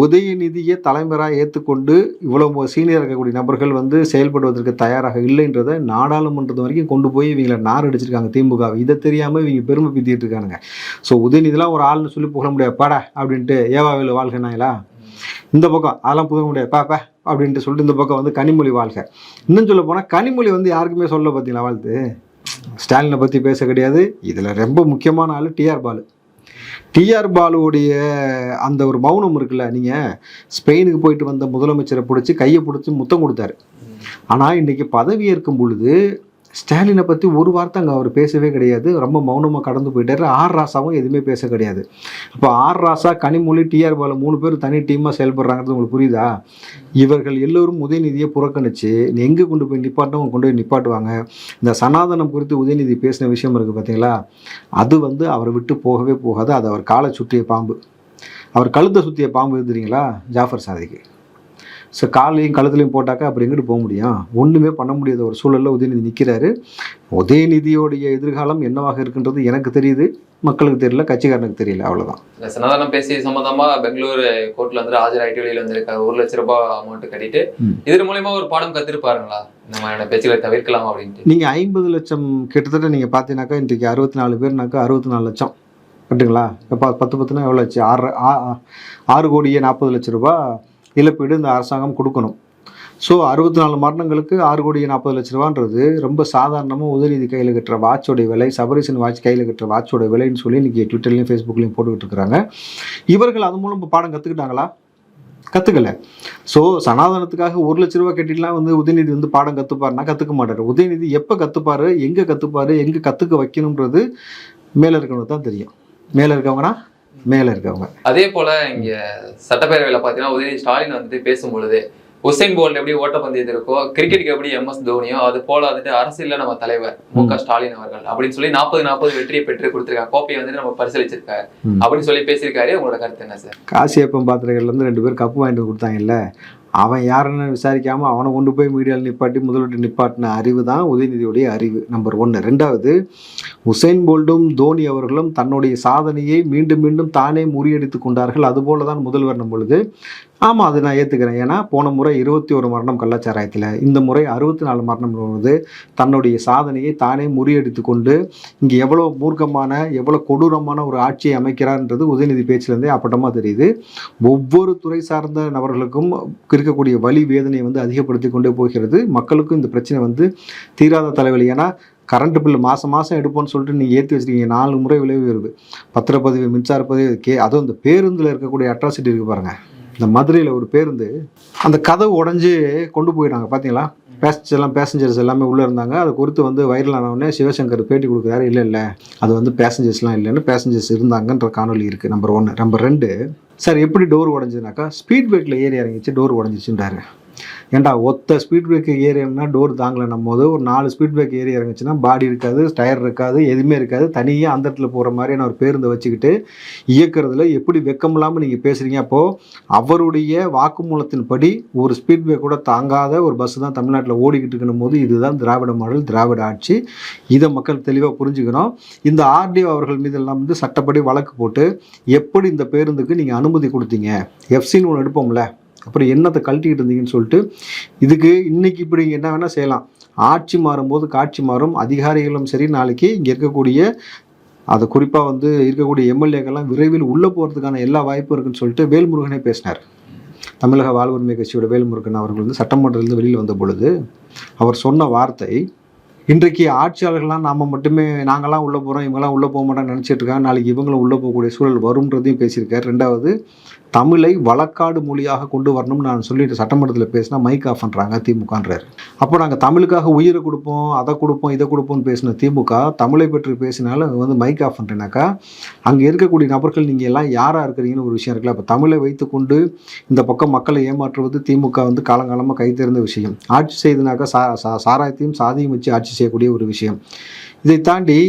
உதயநிதியை தலைவராக ஏற்றுக்கொண்டு இவ்வளோ சீனியர் இருக்கக்கூடிய நபர்கள் வந்து செயல்படுவதற்கு தயாராக இல்லைன்றதை நாடாளுமன்றத்து வரைக்கும் கொண்டு போய் இவங்களை நார் அடிச்சிருக்காங்க திமுக இதை தெரியாமல் இவங்க பெருமை பித்திட்டு இருக்கானுங்க. ஸோ உதயநிதிலாம் ஒரு ஆள்னு சொல்லி புகழ முடியாது. பாடா அப்படின்ட்டு ஏவாவில் வாழ்கனாங்களா இந்த பக்கம் அதெல்லாம் புக முடியாது. பாப்ப அப்படின்ட்டு சொல்லிட்டு இந்த பக்கம் வந்து கனிமொழி வாழ்க. இன்னும் சொல்ல போனால் கனிமொழி வந்து யாருக்குமே சொல்ல பார்த்தீங்களா வாழ்த்து? ஸ்டாலினை பற்றி பேச கிடையாது. இதில் ரொம்ப முக்கியமான ஆள் டிஆர் பாலு. டிஆர் பாலுவுடைய அந்த ஒரு மௌனம் இருக்குல்ல நீங்கள் ஸ்பெயினுக்கு போயிட்டு வந்த முதலமைச்சரை பிடிச்சி கையை பிடிச்சி முத்தம் கொடுத்தாரு. ஆனால் இன்றைக்கி பதவி ஏற்கும் பொழுது ஸ்டாலினை பற்றி ஒரு வார்த்தை அங்கே அவர் பேசவே கிடையாது. ரொம்ப மௌனமாக கடந்து போயிட்டார். ஆர் ராசாவும் எதுவுமே பேச கிடையாது. இப்போ R Raja Kanimozhi T R Baalu மூணு பேர் தனி டீமாக செயல்படுறாங்கிறது உங்களுக்கு புரியுதா? இவர்கள் எல்லோரும் உதயநிதியை புறக்கணிச்சு எங்கே கொண்டு போய் நிப்பாட்டவங்க கொண்டு போய் நிப்பாட்டுவாங்க? இந்த சனாதனம் குறித்து உதயநிதி பேசின விஷயம் இருக்குது பார்த்தீங்களா அது வந்து அவரை விட்டு போகவே போகாது. அது அவர் காலை சுற்றிய பாம்பு. அவர் கழுத்தை சுற்றிய பாம்பு இருந்துறீங்களா ஜாஃபர் சாதிக்கு. ஸோ காலையும் கழுத்துலையும் போட்டாக்கா அப்புறம் எங்கிட்டு போக முடியும்? ஒன்றுமே பண்ண முடியாத ஒரு சூழலில் உதயநிதி நிற்கிறாரு உதயநிதியோடைய எதிர்காலம் என்னவாக இருக்குன்றது எனக்கு தெரியுது. மக்களுக்கு தெரியல கட்சிக்காரனுக்கு தெரியல அவ்வளோதான் இந்த சனாதனம் பேசி சம்பந்தமா பெங்களூர் கோர்ட்ல வந்து ஆஜராயிட்டு வெளியில வந்திருக்காரு. ஒரு லட்ச ரூபாய் அமௌண்ட் கட்டிட்டு. இதன் மூலியமா ஒரு பாடம் கத்திருப்பாருங்களா? இந்த மாதிரியான பேச்சுகளை தவிர்க்கலாம் அப்படின்ட்டு. நீங்கள் ஐம்பது லட்சம் கிட்டத்தட்ட நீங்கள் பார்த்தீங்கன்னாக்கா இன்றைக்கி அறுபத்தி நாலு பேர்னாக்கா அறுபத்தி நாலு லட்சம். கட்டுங்களா? இப்போ பத்து பத்துனா எவ்வளோ ஆச்சு? ஆறு ஆறு கோடியே நாற்பது லட்ச ரூபாய். இழப்பீடு இந்த அரசாங்கம் கொடுக்கணும். ஸோ அறுபத்தி நாலு மரணங்களுக்கு ஆறு கோடி நாற்பது லட்ச ரூபான்றது ரொம்ப சாதாரணமாக உதயநிதி கையில் கட்டுற வாட்சோடைய விலை சபரிசன் வாட்ச் கையில் கட்டுற வாட்சோட விலைன்னு சொல்லி இன்றைக்கி ட்விட்டர்லையும் ஃபேஸ்புக்லையும் போட்டுக்கிட்டு இருக்கிறாங்க. இவர்கள் அது மூலம் இப்போ பாடம் கற்றுக்கிட்டாங்களா கற்றுக்கல ஸோ சனாதனத்துக்காக ஒரு லட்ச ரூபா கட்டிட்டுலாம் வந்து உதயநிதி வந்து பாடம் கற்றுப்பாருனா கற்றுக்க மாட்டார். உதயநிதி எப்போ கற்றுப்பாரு எங்கே கற்றுப்பாரு எங்கே கற்றுக்க வைக்கணுன்றது மேலே இருக்கவனுக்கு தான் தெரியும். மேலே இருக்கவங்கன்னா மேலே இருக்கவங்க. அதே போல் இங்கே சட்டப்பேரவையில் பார்த்தீங்கன்னா உதயநிதி ஸ்டாலின் வந்துட்டு பேசும்பொழுது உசைன் போல்ட் எப்படி ஓட்டப்பந்தயத்து இருக்கோ கிரிக்கெட்டுக்கு எப்படி எம் எஸ் தோனியோ அது போல வந்துட்டு அரசியல்ல நம்ம தலைவர் மு க ஸ்டாலின் அவர்கள் அப்படின்னு சொல்லி நாற்பது நாற்பது வெற்றியை பெற்று கொடுத்திருக்காங்க கோப்பையை வந்துட்டு நம்ம பரிசீலிச்சிருக்காரு. அப்படின்னு சொல்லி பேசியிருக்காரு. உங்களோட கருத்து என்ன சார்? காசியப்பன் பாத்திரங்கள்லேருந்து ரெண்டு பேர் கப்பு வாங்கிட்டு வந்து கொடுத்தாங்கல்ல அவன் யாருன்னு விசாரிக்காம அவனை கொண்டு போய் மீடியாவில் நிப்பாட்டி முதல்வர்கிட்ட நிப்பாட்டின அறிவு தான் உதயநிதியுடைய அறிவு நம்பர் ஒன்று ரெண்டாவது உசைன் போல்டும் தோனி அவர்களும் தன்னுடைய சாதனையை மீண்டும் மீண்டும் தானே முறியடித்து கொண்டார்கள். அதுபோல தான் முதல்வர் பொழுது ஆமாம் அது நான் ஏற்றுக்கிறேன் ஏன்னா போன முறை இருபத்தி ஒரு மரணம் கள்ளச்சாராயத்தில் இந்த முறை அறுபத்தி நாலு மரணம் பொழுது தன்னுடைய சாதனையை தானே முறியடித்து கொண்டு இங்கே எவ்வளோ மூர்க்கமான எவ்வளோ கொடூரமான ஒரு ஆட்சியை அமைக்கிறார்ன்றது உதயநிதி பேச்சிலேருந்தே அப்பட்டமாக தெரியுது. ஒவ்வொரு துறை சார்ந்த நபர்களுக்கும் இருக்கக்கூடிய வலி வேதனையை வந்து அதிகப்படுத்தி கொண்டே போகிறது. மக்களுக்கும் இந்த பிரச்சனை வந்து தீராத தலைவலி. ஏன்னா கரண்ட் பில் மாதம் மாதம் எடுப்போம்னு சொல்லிட்டு நீங்கள் ஏற்றி வச்சிருக்கீங்க. நாலு முறை விலை உயர்வு. பத்திரப்பதிவு மின்சார பதிவு கே அதுவும் இந்த பேருந்தில் இருக்கக்கூடிய அட்ராசிட்டி இருக்குது பாருங்கள் இந்த மதுரையில் ஒரு பேருந்து அந்த கதவு உடஞ்சி கொண்டு போயிட்டாங்க பார்த்தீங்களா பேசஞ்சர்ஸ் எல்லாம் பேசஞ்சர்ஸ் எல்லாமே உள்ளே இருந்தாங்க. அதை குறித்து வந்து வைரலான சிவசங்கர் பேட்டி கொடுக்குறாரு இல்லை இல்லை அது வந்து பேசஞ்சர்ஸ்லாம் இல்லைன்னு பேசஞ்சர்ஸ் இருந்தாங்கன்ற காணொலி இருக்குது நம்பர் ஒன்று நம்பர் ரெண்டு சார் எப்படி டோர் உடஞ்சுனாக்கா ஸ்பீட் பிரேக்கில் ஏறி இறங்கிச்சு டோர் உடஞ்சிச்சுன்றாரு. ஏன்டா ஒத்த ஸ்பீட் பிரேக் ஏறினா டோர் தாங்கலைன்னும் போது ஒரு நாலு ஸ்பீட் பிரேக் ஏறி இறங்குச்சுன்னா பாடி இருக்காது டயர் இருக்காது எதுவுமே இருக்காது. தனியாக அந்த இடத்துல போகிற மாதிரியான ஒரு பேருந்தை வச்சுக்கிட்டு இயக்கிறதுல எப்படி வெக்கம் இல்லாமல் நீங்கள் பேசுகிறீங்க அப்போது அவருடைய வாக்குமூலத்தின்படி ஒரு ஸ்பீட் பிரேக் கூட தாங்காத ஒரு பஸ் தான் தமிழ்நாட்டில் ஓடிக்கிட்டு இருக்கணும் போது இதுதான் திராவிட மாடல் திராவிட ஆட்சி. இதை மக்கள் தெளிவாக புரிஞ்சுக்கணும். இந்த ஆர்டிஓ அவர்கள் மீதெல்லாம் வந்து சட்டப்படி வழக்கு போட்டு எப்படி இந்த பேருந்துக்கு நீங்கள் அனுமதி கொடுத்தீங்க? எஃப்சின்னு ஒன்று எடுப்போம்ல. அப்புறம் என்னத்தை கழட்டிக்கிட்டு இருந்தீங்கன்னு சொல்லிட்டு இதுக்கு இன்னைக்கு இப்படி என்ன வேணால் செய்யலாம். ஆட்சி மாறும்போது காட்சி மாறும். அதிகாரிகளும் சரி நாளைக்கு இங்கே இருக்கக்கூடிய அது குறிப்பாக வந்து இருக்கக்கூடிய எம்எல்ஏக்கெல்லாம் விரைவில் உள்ளே போகிறதுக்கான எல்லா வாய்ப்பும் இருக்குன்னு சொல்லிட்டு வேல்முருகனே பேசினார். தமிழக வாழ்வுரிமை கட்சியோட வேல்முருகன் அவர்கள் வந்து சட்டமன்றத்திலிருந்து வெளியில் வந்த பொழுது அவர் சொன்ன வார்த்தை இன்றைக்கு ஆட்சியாளர்கள்லாம் நாம் மட்டுமே நாங்களாம் உள்ளே போகிறோம் இவங்கெல்லாம் உள்ளே போக மாட்டோம்னு நினச்சிட்டு இருக்காங்க. நாளைக்கு இவங்களும் உள்ளே போகக்கூடிய சூழல் வரும்ன்றதையும் பேசியிருக்காரு. ரெண்டாவது தமிழை வழக்காடு மொழியாக கொண்டு வரணும்னு நான் சொல்லிட்டு சட்டமன்றத்தில் பேசினா மைக் ஆஃப் பண்ணுறாங்க திமுகன்றாரு. அப்போ நாங்கள் தமிழுக்காக உயிரை கொடுப்போம் அதை கொடுப்போம் இதை கொடுப்போம்னு பேசின திமுக தமிழை பற்றி பேசினாலும் வந்து மைக் ஆஃப் பண்ணுறேனாக்கா அங்கே இருக்கக்கூடிய நபர்கள் நீங்கள் எல்லாம் யாராக இருக்கிறீங்கன்னு ஒரு விஷயம் இருக்குல்ல. அப்போ தமிழை வைத்துக்கொண்டு இந்த பக்கம் மக்களை ஏமாற்றுவது திமுக வந்து காலங்காலமாக கைத்தேர்ந்த விஷயம். ஆட்சி செய்தனாக்கா சா சா- சாராயத்தையும் சாதியும் வச்சு ஆட்சி செய்யக்கூடிய ஒரு விஷயம். இதை தாண்டி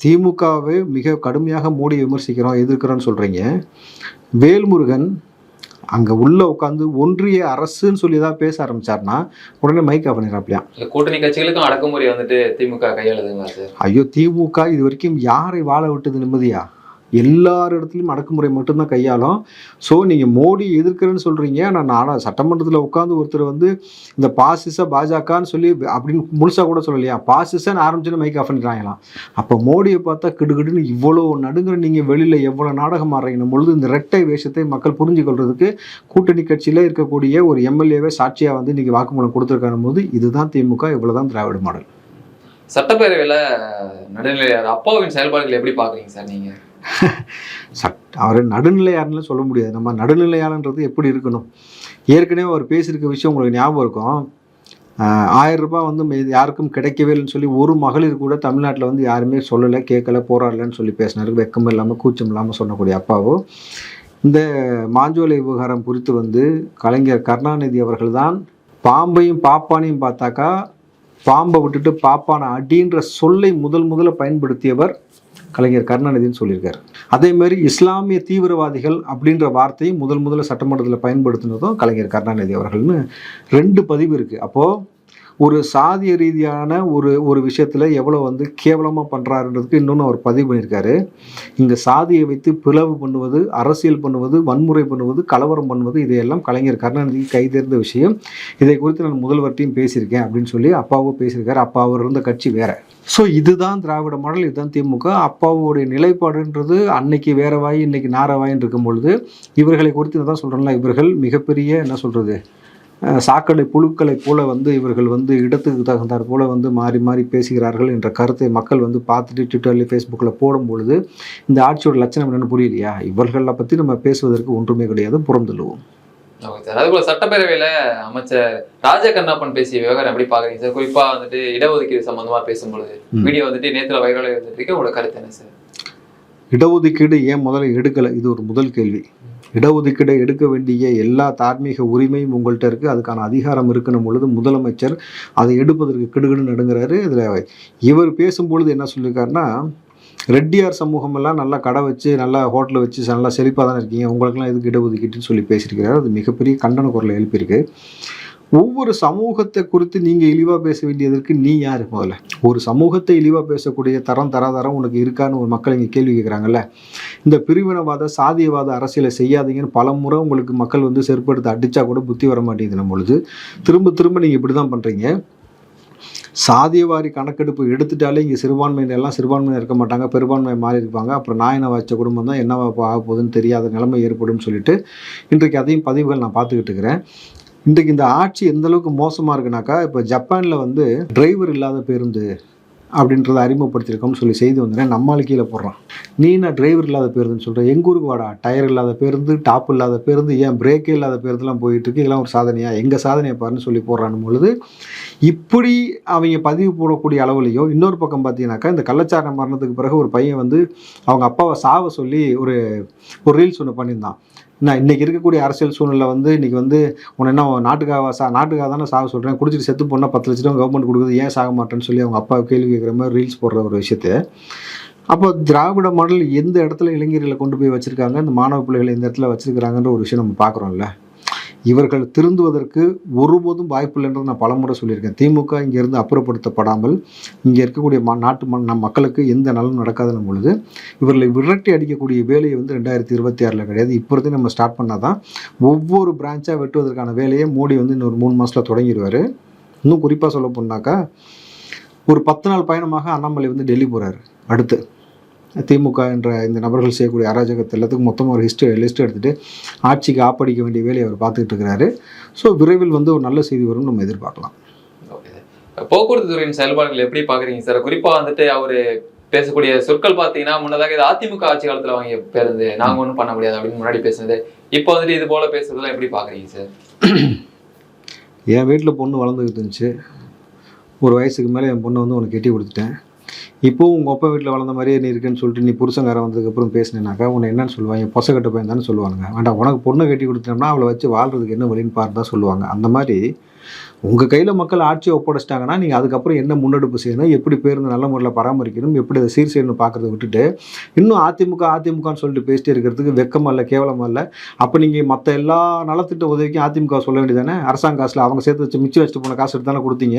திமுகவை மிக கடுமையாக மோடி விமர்சிக்கிறோம் எதிர்க்கிறோம்னு சொல்கிறீங்க வேல்முருகன் அங்கே உள்ளே உட்காந்து ஒன்றிய அரசுன்னு சொல்லி தான் பேச ஆரம்பிச்சார்னா உடனே மைக் ஆஃப் பண்ணிடுறாப்லையா? கூட்டணி கட்சிகளுக்கும் அடக்குமுறை வந்துட்டு திமுக கையாளுதுங்களா சார்? ஐயோ திமுக இது வரைக்கும் யாரை வாழ விட்டது நிம்மதியா? எல்லார் இடத்துலையும் அடக்குமுறை மட்டும்தான் கையாளும். ஸோ நீங்கள் மோடி எதிர்க்கிறேன்னு சொல்கிறீங்க ஆனால் நான் சட்டமன்றத்தில் உட்காந்து ஒருத்தர் வந்து இந்த பாசிச பாஜகன்னு சொல்லி அப்படின்னு முழுசாக கூட சொல்லலையா? பாசிசன்னு ஆரம்பிச்சுன்னு மைக் ஆஃப் பண்ணிடுறாங்களாம் அப்போ மோடியை பார்த்தா கிடுகிடுன்னு இவ்வளோ நடுங்கிற நீங்கள் வெளியில் எவ்வளோ நாடகம் ஆடுறீங்கன்னு பொழுது இந்த ரெட்டை வேஷத்தை மக்கள் புரிஞ்சு கொள்றதுக்கு கூட்டணி கட்சியில் இருக்கக்கூடிய ஒரு எம்எல்ஏவே சாட்சியாக வந்து இன்றைக்கி வாக்குமூலம் கொடுத்துருக்கான போது இதுதான் திமுக இவ்வளோ தான் திராவிட மாடல். சட்டப்பேரவையில் நடுநிலையார் அப்பாவின் செயல்பாடுகள் எப்படி பார்க்குறீங்க சார் நீங்கள் சட் அவர் நடுநிலையாளர்னு சொல்ல முடியாது. நம்ம நடுநிலையாளன்றது எப்படி இருக்கணும்? ஏற்கனவே அவர் பேசியிருக்க விஷயம் உங்களுக்கு ஞாபகம் இருக்கும். ஆயிரம் ரூபாய் வந்து யாருக்கும் கிடைக்கவே இல்லைன்னு சொல்லி ஒரு மகளிர் கூட தமிழ்நாட்டில் வந்து யாருமே சொல்லலை கேட்கல போராடலன்னு சொல்லி பேசினாரு. வெக்கம் இல்லாமல் கூச்சம் இல்லாமல் சொன்னக்கூடிய அப்பாவோ. இந்த மாஞ்சோலை விவகாரம் குறித்து வந்து கலைஞர் கருணாநிதி அவர்கள்தான் பாம்பையும் பாப்பானையும் பார்த்தாக்கா பாம்பை விட்டுட்டு பாப்பான அடின்ற சொல்லை முதல் முதல்ல பயன்படுத்தியவர் கலைஞர் கருணாநிதின்னு சொல்லியிருக்காரு. அதே மாதிரி இஸ்லாமிய தீவிரவாதிகள் அப்படின்ற வார்த்தையை முதல் முதல்ல சட்டமன்றத்தில் பயன்படுத்தினதும் கலைஞர் கருணாநிதி அவர்கள்னு ரெண்டு பதிவு இருக்குது அப்போது ஒரு சாதிய ரீதியான ஒரு ஒரு விஷயத்தில் எவ்வளோ வந்து கேவலமாக பண்ணுறாருன்றதுக்கு இன்னொன்று அவர் பதிவு பண்ணியிருக்காரு. இங்கே சாதியை வைத்து பிளவு பண்ணுவது அரசியல் பண்ணுவது வன்முறை பண்ணுவது கலவரம் பண்ணுவது இதையெல்லாம் கலைஞர் கருணாநிதி கைதேர்ந்த விஷயம். இதை குறித்து நான் முதல்வர்கிட்டையும் பேசியிருக்கேன் அப்படின்னு சொல்லி அப்பாவும் பேசியிருக்காரு. அப்பா அவர் இருந்த கட்சி வேற. ஸோ இதுதான் திராவிட மாடல் இதுதான் திமுக. அப்பாவுடைய நிலைப்பாடுன்றது அன்னைக்கு வேற வாய் இன்னைக்கு நார வாயின்னு இருக்கும் பொழுது இவர்களை குறித்து தான் சொல்கிறேன்ல இவர்கள் மிகப்பெரிய என்ன சொல்கிறது சாக்கடை புழுக்களைப் போல வந்து இவர்கள் வந்து இடத்துக்கு தகுந்தாற் போல வந்து மாறி மாறி பேசுகிறார்கள் என்ற கருத்தை மக்கள் வந்து பார்த்துட்டு ட்விட்டர்லேயும் ஃபேஸ்புக்கில் போடும் பொழுது இந்த ஆட்சியோட லட்சணம் என்னன்னு புரியலையா? இவர்களை பற்றி நம்ம பேசுவதற்கு ஒன்றுமே கிடையாது புறந்தள்ளுவோம் அதுபோல சட்டப்பேரவையில அமைச்சர் ராஜ கண்ணப்பன் பேசிய விவகாரம் எப்படி பாக்குறீங்க சார்? குறிப்பா வந்துட்டு இடஒதுக்கீடு சம்பந்தமா பேசும்பொழுது. வீடியோ வந்துட்டு நேத்துல வைரலாக வந்துட்டு இருக்கு உங்களோட கருத்து என்ன சார்? இடஒதுக்கீடு ஏன் முதல்ல எடுக்கலை? இது ஒரு முதல் கேள்வி. இடஒதுக்கீடை எடுக்க வேண்டிய எல்லா தார்மீக உரிமையும் உங்கள்கிட்ட இருக்குது அதுக்கான அதிகாரம் இருக்கணும் பொழுது முதலமைச்சர் அதை எடுப்பதற்கு கிடுகிடு நடுங்கிறாரு. இதில் இவர் பேசும்பொழுது என்ன சொல்லியிருக்காருன்னா ரெட்டியார் சமூகமெல்லாம் நல்லா கடை வச்சு நல்லா ஹோட்டலில் வச்சு நல்லா செழிப்பாக தானே இருக்கீங்க. உங்களுக்கெல்லாம் எதுக்கு இடஒதுக்கீட்டுன்னு சொல்லி பேசியிருக்கிறார். அது மிகப்பெரிய கண்டன குரலை எழுப்பியிருக்கு. ஒவ்வொரு சமூகத்தை குறித்து நீங்கள் இழிவாக பேச வேண்டியதற்கு நீ யார் முதல்ல? ஒரு சமூகத்தை இழிவாக பேசக்கூடிய தரம் தராதரம் உனக்கு இருக்கான்னு ஒரு மக்கள் இங்கே கேள்வி கேட்குறாங்கல்ல இந்த பிரிவினவாத சாதியவாத அரசியலை செய்யாதீங்கன்னு பல முறை உங்களுக்கு மக்கள் வந்து செருப்படுத்த அடித்தா கூட புத்தி வர மாட்டேங்குது பொழுது. திரும்ப திரும்ப நீங்கள் இப்படி தான் பண்ணுறீங்க சாதியவாரி கணக்கெடுப்பு எடுத்துட்டாலே இங்கே சிறுபான்மையினர் எல்லாம் சிறுபான்மையினர் இருக்க மாட்டாங்க பெரும்பான்மை மாறி இருப்பாங்க. அப்புறம் நாயனை வச்ச குடும்பம் தான் என்னவா ஆக போகுதுன்னு தெரியாத நிலைமை ஏற்படும் சொல்லிட்டு இன்றைக்கு அதையும் பதிவுகள் நான் பார்த்துக்கிட்டு இருக்கிறேன். இன்றைக்கு இந்த ஆட்சி எந்த அளவுக்கு மோசமாக இருக்குனாக்கா இப்போ ஜப்பானில் வந்து டிரைவர் இல்லாத பேருந்து அப்படின்றத அறிமுகப்படுத்தியிருக்கோம்னு சொல்லி செய்தி வந்தேன் நம்மால் கீழே போடுறான். நீ நான் டிரைவர் இல்லாத பேருந்துன்னு சொல்கிறேன் எங்கள் ஊருக்கு வாடா? டயர் இல்லாத பேருந்து டாப் இல்லாத பேருந்து ஏன் பிரேக்கே இல்லாத பேருந்துலாம் போயிட்டுருக்கு? இதெல்லாம் ஒரு சாதனையாக எங்கள் சாதனையை பாருன்னு சொல்லி போடுறான்னு பொழுது இப்படி அவங்க பதிவு போடக்கூடிய அளவுலையோ இன்னொரு பக்கம் பார்த்தீங்கன்னாக்கா இந்த கள்ளச்சாரம் மரணத்துக்கு பிறகு ஒரு பையன் வந்து அவங்க அப்பாவை சாவ சொல்லி ஒரு ஒரு ரீல்ஸ் ஒன்று பண்ணியிருந்தான். நான் இன்றைக்கி இருக்கக்கூடிய அரசியல் சூழ்நிலை வந்து இன்றைக்கி வந்து உன்னை என்ன நாட்டுக்காக சா நாட்டுக்காக தானே சாக சொல்கிறேன் குடிச்சிட்டு செத்து போனால் பத்து லட்ச ரூபா கவர்மெண்ட் கொடுக்குது ஏன் சாக மாட்டேன்னு சொல்லி அவங்க அப்பா கேள்வி கேட்குற மாதிரி ரீல்ஸ் போடுற ஒரு விஷயத்தை. அப்போ திராவிட மாடல் எந்த இடத்துல இளைஞர்களை கொண்டு போய் வச்சுருக்காங்க? இந்த மாணவ பிள்ளைகளை எந்த இடத்துல வச்சுருக்கிறாங்கன்ற ஒரு விஷயம் நம்ம பார்க்குறோம்ல. இவர்கள் திருந்துவதற்கு ஒருபோதும் வாய்ப்பில்லைன்றது நான் பலமுறை சொல்லியிருக்கேன். திமுக இங்கேருந்து அப்புறப்படுத்தப்படாமல் இங்கே இருக்கக்கூடிய மா நாட்டு நம் மக்களுக்கு எந்த நலனும் நடக்காதுன்னு பொழுது இவர்களை விரட்டி அடிக்கக்கூடிய வேலையை வந்து ரெண்டாயிரத்தி இருபத்தி ஆறில் கிடையாது. இப்போதே நம்ம ஸ்டார்ட் பண்ணால் தான் ஒவ்வொரு பிரான்ச்சாக வெட்டுவதற்கான வேலையை மோடி வந்து இன்னொரு மூணு மாதத்தில் தொடங்கிடுவார். இன்னும் குறிப்பாக சொல்ல போனாக்கா ஒரு பத்து நாள் பயணமாக அண்ணாமலை வந்து டெல்லி போகிறாரு அடுத்து திமுக என்ற இந்த நபர்கள் செய்யக்கூடிய அராஜகத்தை எல்லாத்துக்கும் மொத்தமாக ஒரு ஹிஸ்ட்ரி லிஸ்ட் எடுத்துகிட்டு ஆட்சிக்கு ஆப்படிக்க வேண்டிய வேலையை அவர் பார்த்துக்கிட்டு இருக்கிறாரு. ஸோ விரைவில் வந்து ஒரு நல்ல செய்தி வரும்னு நம்ம எதிர்பார்க்கலாம். ஓகே சார் போக்குவரத்து துறையின் செயல்பாடுகள் எப்படி பாக்குறீங்க சார் குறிப்பா வந்துட்டு அவரு பேசக்கூடிய சொற்கள் பாத்தீங்கன்னா முன்னதாக இது அதிமுக ஆட்சி காலத்துல வாங்கிய பேருந்து. நாங்க ஒண்ணும் பண்ண முடியாது அப்படின்னு முன்னாடி பேசுனது. இப்போ வந்துட்டு இது போல பேசுறதெல்லாம் எப்படி பாக்குறீங்க சார் என் வீட்டில் பொண்ணு வளர்ந்துக்கிட்டு இருந்துச்சு. ஒரு வயசுக்கு மேலே என் பொண்ணை வந்து உனக்கு கட்டி கொடுத்துட்டேன். இப்போவும் உங்கள் அப்பா வீட்டில் வளர்ந்த மாதிரியே நீ இருக்குன்னு சொல்லிட்டு நீ புருஷங்காரன் வந்ததுக்கப்புறம் பேசினேனாக்கா உன்னை என்னன்னு சொல்லுவாங்க? பொசக்கட்ட பையன் தானே சொல்லுவாங்க வேண்டாம் உனக்கு பொண்ணை கட்டி கொடுத்தோம்னா அவளை வச்சு வாழ்றதுக்கு என்ன வழின்னு பார்த்து தான் சொல்லுவாங்க. அந்த மாதிரி உங்கள் கையில் மக்கள் ஆட்சியை ஒப்படைச்சிட்டாங்கன்னா நீங்கள் அதுக்கப்புறம் என்ன முன்னெடுப்பு செய்யணும் எப்படி பேருந்து நல்ல முறையில் பராமரிக்கணும் எப்படி அதை சீர் செய்யணும் பார்க்குறத விட்டுட்டு இன்னும் அதிமுக அதிமுகன்னு சொல்லிட்டு பேசிட்டே இருக்கிறதுக்கு வெக்கம் இல்லை கேவலம் இல்லை. அப்போ நீங்கள் மற்ற எல்லா நலத்திட்ட உதவிக்கும் அதிமுக சொல்ல வேண்டியதானே அரசாங்க காசில் அவங்க சேர்த்து வச்சு மிச்சம் வச்சுட்டு போன காசு எடுத்தாலும் கொடுத்தீங்க?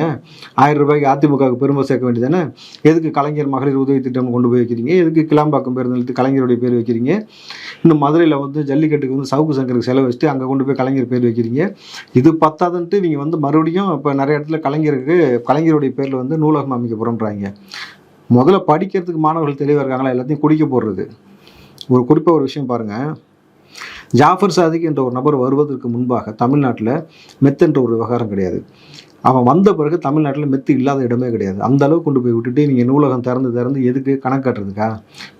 ஆயிரம் ரூபாய்க்கு அதிமுகவுக்கு பெருமை சேர்க்க வேண்டியதானே எதுக்கு கலைஞர் மகளிர் உதவி திட்டம் கொண்டு போய் வைக்கிறீங்க? எதுக்கு கிளாம்பாக்கம் பேருந்து நிலையத்துக்கு கலைஞருடைய பேர் வைக்கிறீங்க? இன்னும் மதுரையில் வந்து ஜல்லிக்கட்டுக்கு வந்து சவுக்கு சங்கருக்கு செலவு வச்சுட்டு அங்கே கொண்டு போய் கலைஞர் பேர் வைக்கிறீங்க. இது பத்தாதுன்ட்டு நீங்கள் வந்து மறுபடியும் இப்போ நிறைய இடத்துல கலைஞருக்கு கலைஞருடைய பேரில் வந்து நூலகம் அமைக்க போகிறோன்றாங்க முதல்ல படிக்கிறதுக்கு மாணவர்கள் தெளிவாக இருக்காங்களா? எல்லாத்தையும் குடிக்க போடுறது. ஒரு குறிப்பாக ஒரு விஷயம் பாருங்கள் ஜாஃபர் சாதிக் என்ற ஒரு நபர் வருவதற்கு முன்பாக தமிழ்நாட்டில் மெத் என்ற ஒரு விவகாரம் கிடையாது. அவன் வந்த பிறகு தமிழ்நாட்டில் மெத்து இல்லாத இடமே கிடையாது. அந்த அளவுக்கு கொண்டு போய் விட்டுட்டு நீங்கள் நூலகம் திறந்து திறந்து எதுக்கு கணக்காட்டுறதுக்கா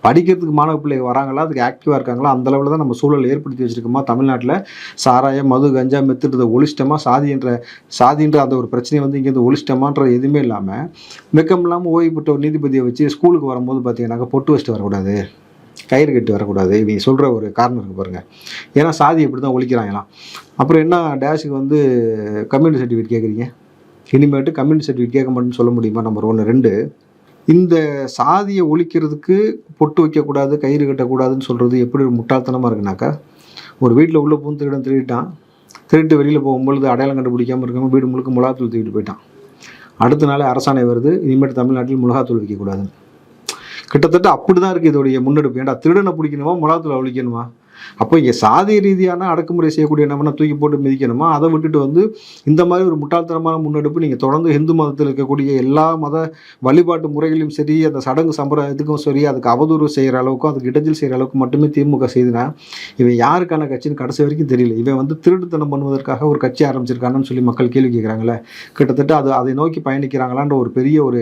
படிக்கிறதுக்கு மாணவ பிள்ளைங்க வராங்களா? அதுக்கு ஆக்டிவாக இருக்காங்களா? அந்த அளவில் தான் நம்ம சூழல் ஏற்படுத்தி வச்சிருக்கோமா தமிழ்நாட்டில்? சாராயம் மது கஞ்சா மெத்துன்றதை ஒளிஷ்டமாக சாதின்ற சாதின்ற அந்த ஒரு பிரச்சனையை வந்து இங்கேருந்து ஒளிஷ்டமான்ற எதுவுமே இல்லாமல் மிக்கம் இல்லாமல் ஓய்வு பெற்ற ஒரு நீதிபதியை வச்சு ஸ்கூலுக்கு வரும்போது பார்த்தீங்கன்னாக்கா பொட்டு வச்சுட்டு வரக்கூடாது. கயிறு கட்டி வரக்கூடாது. இவங்க சொல்கிற ஒரு காரணம் இருக்குது பாருங்கள் ஏன்னா சாதி இப்படி தான் ஒழிக்கிறாங்களாம். அப்புறம் என்ன டேஷுக்கு வந்து கம்யூனிட்டி சர்டிஃபிகேட் கேட்குறீங்க இனிமேட்டு கம்யூனிட்டி சர்டிஃபிகேட் கேட்க மாட்டேன்னு சொல்ல முடியுமா? நம்பர் ஒன்று ரெண்டு இந்த சாதியை ஒழிக்கிறதுக்கு பொட்டு வைக்கக்கூடாது கயிறு கட்டக்கூடாதுன்னு சொல்கிறது எப்படி ஒரு முட்டாள்தனமாக இருக்குனாக்கா ஒரு வீட்டில் உள்ளே பூந்து திருடன் திருடிட்டான். திருட்டு வெளியில் போகும்பொழுது அடையாளம் கண்டுபிடிக்காமல் இருக்காம வீடு முழுக்க மிளகாத்தூள் தூக்கிட்டு போயிட்டான். அடுத்த நாளே அரசாணை வருது இனிமேட்டு தமிழ்நாட்டில் மிளகாத்தூள் வைக்கக்கூடாதுன்னு கிட்டத்தட்ட அப்படி தான் இருக்குது இதோடைய முன்னெடுப்பு. ஏன்டா திருடனை பிடிக்கணுமா மிளகாத்தூள் ஒழிக்கணுமா அப்போ இங்கே சாதி ரீதியான அடக்குமுறை செய்யக்கூடிய நம்மனா தூக்கி போட்டு மிதிக்கணுமா? அதை விட்டுட்டு வந்து இந்த மாதிரி ஒரு முட்டாள்தனமான முன்னெடுப்பு நீங்கள் தொடர்ந்து இந்து மதத்தில் இருக்கக்கூடிய எல்லா மத வழிபாட்டு முறைகளையும் சரி அந்த சடங்கு சம்பிரதாயத்துக்கும் சரி அதுக்கு அவதூறு செய்கிற அளவுக்கும் அதுக்கு இடைஞ்சல் செய்கிற அளவுக்கு மட்டுமே திமுக செய்துனா இவன் யாருக்கான கட்சின்னு கடைசி வரைக்கும் தெரியல. இவன் வந்து திருட்டுத்தனம் பண்ணுவதற்காக ஒரு கட்சி ஆரம்பிச்சிருக்கானு சொல்லி மக்கள் கேள்வி கேட்குறாங்களே கிட்டத்தட்ட அது அதை நோக்கி பயணிக்கிறாங்களான்ற ஒரு பெரிய ஒரு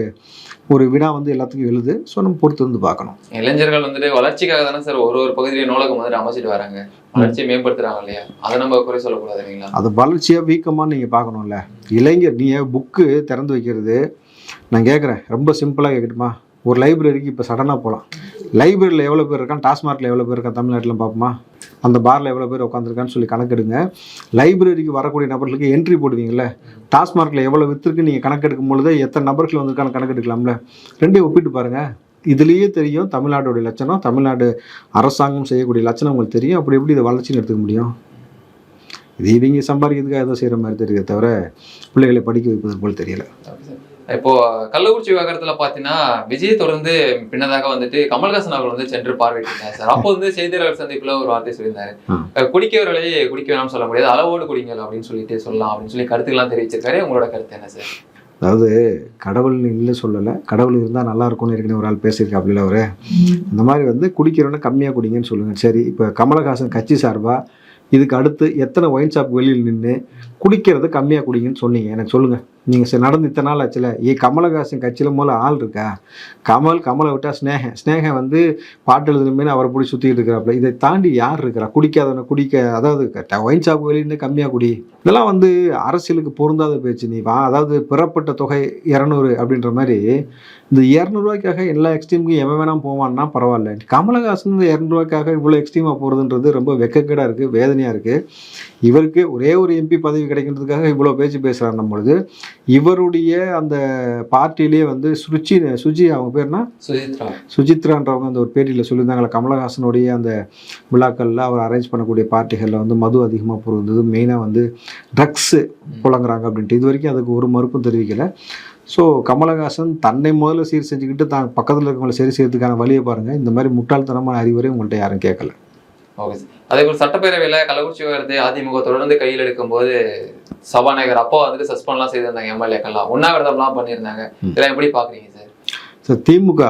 ஒரு வினா வந்து எல்லாத்துக்கும் எழுது. ஸோ நம்ம பொறுத்து வந்து பார்க்கணும். இளைஞர்கள் வந்துட்டு வளர்ச்சிக்காக தானே சார் ஒரு ஒரு பகுதியில நூலகம் வந்துட்டு அமைச்சிட்டு வராங்க. வளர்ச்சியை மேம்படுத்துறாங்க இல்லையா? அதை நம்ம குறை சொல்லக்கூடாது இல்லைங்களா? அது வளர்ச்சியாக வீக்கமாக நீங்கள் பார்க்கணும்ல. இளைஞர் நீங்கள் புக்கு திறந்து வைக்கிறது. நான் கேட்குறேன் ரொம்ப சிம்பிளாக கேட்கட்டுமா? ஒரு லைப்ரரிக்கு இப்போ சடனாக போகலாம் லைப்ரரியில் எவ்வளோ பேர் இருக்கான் டாஸ்மார்க்கில் எவ்வளோ பேர் இருக்கான் தமிழ்நாட்டில் பார்ப்போமா? அந்த பாரில் எவ்வளோ பேர் உட்காந்துருக்கான்னு சொல்லி கணக்கெடுங்க. லைப்ரரிக்கு வரக்கூடிய நபர்களுக்கு என்ட்ரி போடுவீங்கள்ல டாஸ்மார்க்கில் எவ்வளோ வித்துருக்கு நீங்கள் கணக்கெடுக்கும் பொழுது எத்தனை நபர்கள் வந்திருக்கான்னு கணக்கெடுக்கலாம்ல? ரெண்டையும் ஒப்பிட்டு பாருங்கள் இதுலேயே தெரியும் தமிழ்நாடோடைய லட்சணம் தமிழ்நாடு அரசாங்கம் செய்யக்கூடிய லட்சணம் உங்களுக்கு தெரியும். அப்படி எப்படி இதை வளர்ச்சின்னு எடுத்துக்க முடியும்? இது இவங்க சம்பாதிக்கிறதுக்காக ஏதோ செய்கிற மாதிரி தெரியுதே தவிர பிள்ளைகளை படிக்க வைப்பது போல் தெரியலை. இப்போ கள்ளக்குறிச்சி விவகாரத்துல பாத்தீங்கன்னா விஜய் தொடர்ந்து பின்னதாக வந்துட்டு கமல்ஹாசன் அவர்கள் வந்து சென்று பார்வையிட்டார் சார். அப்போ வந்து செய்தியாளர் சந்திப்புல ஒரு வார்த்தை சொல்லியிருந்தாரு. குடிக்கவர்களை குடிக்க வேணாம்னு சொல்ல முடியாது. அளவோடு குடிங்கள் அப்படின்னு சொல்லிட்டு சொல்லலாம் அப்படின்னு சொல்லி கருத்துக்கெல்லாம் தெரிவிச்சிருக்காரு. உங்களோட கருத்து என்ன சார்? அதாவது கடவுள் இல்லை சொல்லலை. கடவுள் இருந்தால் நல்லா இருக்கும்னு ஏற்கனவே ஒரு ஆள் பேசியிருக்காப்புல அவரு. இந்த மாதிரி வந்து குடிக்கிறவன கம்மியாக குடிங்கன்னு சொல்லுங்கள் சரி இப்போ கமலஹாசன் கட்சி சார்பாக இதுக்கு அடுத்து எத்தனை ஒயின் ஷாப் வெளியில் நின்று குடிக்கிறத கம்மியாக குடிங்கன்னு சொன்னீங்க. எனக்கு சொல்லுங்கள் நீங்கள் நடந்து இத்தனை நாள் ஆச்சுல? ஏ கமலஹாசன் கட்சியில் முதல்ல ஆள் இருக்கா? கமல் கமலை விட்டா ஸ்னேகம் ஸ்னேகம் வந்து பாட்டு எழுதுனமே அவரை பிடிச்சி சுற்றிட்டு இருக்கிறாப்புல. இதை தாண்டி யார் இருக்கிறா? குடிக்காதவனை குடிக்க அதாவது ஒயின் ஷாப் வெளியிருந்து கம்மியாக குடி. இதெல்லாம் வந்து அரசியலுக்கு பொருந்தாத பேச்சு நீ வா. அதாவது பிறப்பட்ட தொகை இரநூறு அப்படின்ற மாதிரி இந்த இரநூறுவாய்க்காக எல்லா எக்ஸ்ட்ரீமுக்கும் எவன் வேணாம் போவான்னா பரவாயில்ல. கமலஹாசன் இந்த இரநூறுவாய்க்காக இவ்வளோ எக்ஸ்ட்ரீமாக போகிறதுன்றது ரொம்ப வெக்கக்கேடாக இருக்குது வேதனையாக இருக்குது இவருக்கு ஒரே ஒரு எம்பி பதவி கிடைக்கிறதுக்காக இவ்வளோ பேச்சு பேசுகிறார் நம்மளுக்கு இவருடைய அந்த பார்ட்டியிலே வந்து சுருச்சி சுஜி அவங்க பேர்னா? சுஜித்ரா. சுஜித்ரான்றவங்க அந்த ஒரு பேட்டியில் சொல்லியிருந்தாங்களே கமலஹாசனுடைய அந்த விழாக்களில் அவர் அரேஞ்ச் பண்ணக்கூடிய பார்ட்டிகளில் வந்து மது அதிகமாக பொருந்தது. மெயினாக வந்து ட்ரக்ஸு புழங்குறாங்க அப்படின்ட்டு. இது வரைக்கும் அதுக்கு ஒரு மறுப்பும் தெரிவிக்கலை. ஸோ கமலஹாசன் தன்னை முதல்ல சீர் செஞ்சுக்கிட்டு தான் பக்கத்தில் இருக்கவங்களை சரி செய்யறதுக்கான வழியை பாருங்கள் இந்த மாதிரி முட்டாள்தனமான அறிவுரை உங்கள்கிட்ட யாரும் கேட்கல. ஓகே அதே போல் சட்டப்பேரவையில கள்ளக்குறிச்சி விவகாரத்தை அதிமுக தொடர்ந்து கையில் எடுக்கும்போது சபாநாயகர் அப்போ வந்துட்டு சஸ்பெண்ட்லாம் செய்திருந்தாங்க எம்எல்ஏக்கெல்லாம் உண்ணாவிரதம்லாம் பண்ணியிருந்தாங்க. இதெல்லாம் எப்படி பாக்குறீங்க சார்? சார் திமுக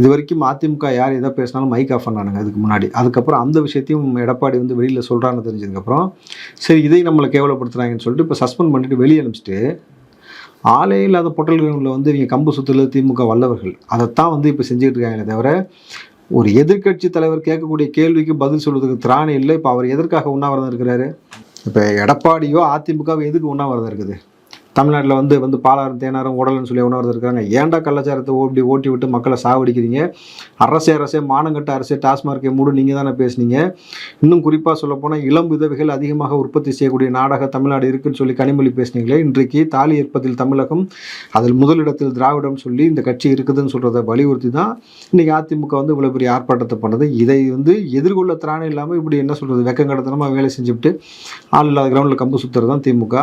இது வரைக்கும் அதிமுக யார் எதை பேசினாலும் மைக் ஆஃப் பண்ணானுங்க அதுக்கு முன்னாடி. அதுக்கப்புறம் அந்த விஷயத்தையும் எடப்பாடி வந்து வெளியில் சொல்கிறான்னு தெரிஞ்சதுக்கப்புறம் சரி இதை நம்மளை கேவலப்படுத்துறாங்கன்னு சொல்லிட்டு இப்போ சஸ்பெண்ட் பண்ணிட்டு வெளியே அனுப்பிச்சிட்டு ஆளே இல்லாத பொட்டல் கிரவுண்டில் வந்து இவங்க கம்பு சுற்றுல திமுக வல்லவர்கள். அதைத்தான் வந்து இப்போ செஞ்சுக்கிட்டு இருக்காங்களே தவிர ஒரு எதிர்க்கட்சி தலைவர் கேட்கக்கூடிய கேள்விக்கு பதில் சொல்வதற்கு திராணி இல்லை. இப்போ அவர் எதற்காக உண்ணாவிரதம் இருக்கிறாரு? இப்போ எடப்பாடியோ அதிமுகவோ எதுக்கு உண்ணாவிரதம் இருக்குது? தமிழ்நாட்டில் வந்து வந்து பாலாறும் தேனாரும் உடலுன்னு சொல்லி உணர்ந்து இருக்காங்க ஏண்டா கள்ளச்சாரத்தை ஓட்டி ஓட்டி விட்டு மக்களை சாவடிக்கிறீங்க அரசே அரசே மானங்கட்ட அரசே டாஸ்மார்க்கை மூடு நீங்கள் தானே பேசுனீங்க. இன்னும் குறிப்பாக சொல்லப்போனால் இளம் விதவைகள் அதிகமாக உற்பத்தி செய்யக்கூடிய நாடாக தமிழ்நாடு இருக்குன்னு சொல்லி கனிமொழி பேசுனீங்களே இன்றைக்கு தாலி ஏற்பதில் தமிழகம் அதில் முதலிடத்தில் திராவிடம் சொல்லி இந்த கட்சி இருக்குதுன்னு சொல்கிறத வலியுறுத்தி தான் இன்றைக்கி அதிமுக வந்து இவ்வளோ பெரிய ஆர்ப்பாட்டத்தை பண்ணது. இதை வந்து எதிர்கொள்ள திராணம் இல்லாமல் இப்படி என்ன சொல்கிறது வெக்கங்கடத்தனமாக வேலை செஞ்சுவிட்டு ஆள் இல்லாத கிரவுண்டில் கம்பு சுற்றுறது தான் திமுக.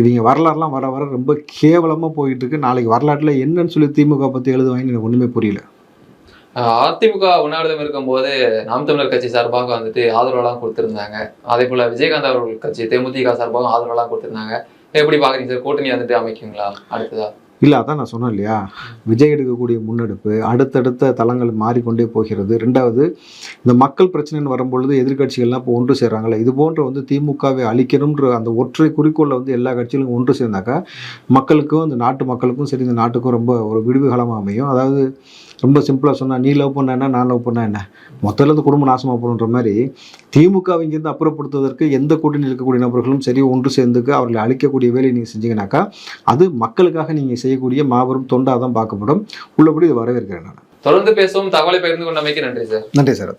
இவங்க வரலாறுலாம் வர வர ரொம்ப கேவலமாக போயிட்டு இருக்கு நாளைக்கு வரலாற்றில் என்னன்னு சொல்லி திமுக பற்றி எழுதுவாங்கன்னு எனக்கு ஒன்றுமே புரியல. அதிமுக உண்ணாவிரதம் இருக்கும்போது நாம் தமிழர் கட்சி சார்பாக வந்துட்டு ஆதரவெல்லாம் கொடுத்துருந்தாங்க. அதே போல் விஜயகாந்த் அவர்கள் கட்சி தேமுதிக சார்பாகவும் ஆதரவெல்லாம் கொடுத்துருந்தாங்க. எப்படி பார்க்குறீங்க சார்? கூட்டணி வந்துட்டு அமைக்குங்களா? அடுத்ததாக இல்லை அதான் நான் சொன்னேன் இல்லையா? விஜய் எடுக்கக்கூடிய முன்னெடுப்பு அடுத்தடுத்த தளங்கள் மாறிக்கொண்டே போகிறது. ரெண்டாவது இந்த மக்கள் பிரச்சனைன்னு வரும்பொழுது எதிர்க்கட்சிகள்லாம் இப்போ ஒன்று சேர்றாங்கல்ல. இது போன்ற வந்து திமுகவை அழிக்கணும்ன்ற அந்த ஒற்றை குறிக்கோளில் வந்து எல்லா கட்சிகளும் ஒன்று சேர்ந்தாக்கா மக்களுக்கும் இந்த நாட்டு மக்களுக்கும் சரி இந்த நாட்டுக்கும் ரொம்ப ஒரு விடுவு காலமாக அமையும். அதாவது ரொம்ப சிம்பிளாக சொன்னால் நீ லவ் பண்ண என்ன நான் லவ் பண்ண என்ன? மொத்தத்தில் இந்த குடும்பம் நாசமாக போகணுன்ற மாதிரி திமுக இங்கிருந்து அப்புறப்படுத்துவதற்கு எந்த கூட்டணியில் இருக்கக்கூடிய நபர்களும் சரி ஒன்று சேர்ந்துக்கு அவர்களை அழிக்கக்கூடிய வேலையை நீங்கள் செஞ்சீங்கன்னாக்கா அது மக்களுக்காக நீங்கள் செய்யக்கூடிய மாபெரும் தொண்டாக தான் பார்க்கப்படும். உள்ளபடி இது வரவேற்கிறேன் நான். தொடர்ந்து பேசுவோம். தகவலை பகிர்ந்து கொண்டமைக்கு நன்றி சார். நன்றி சார்.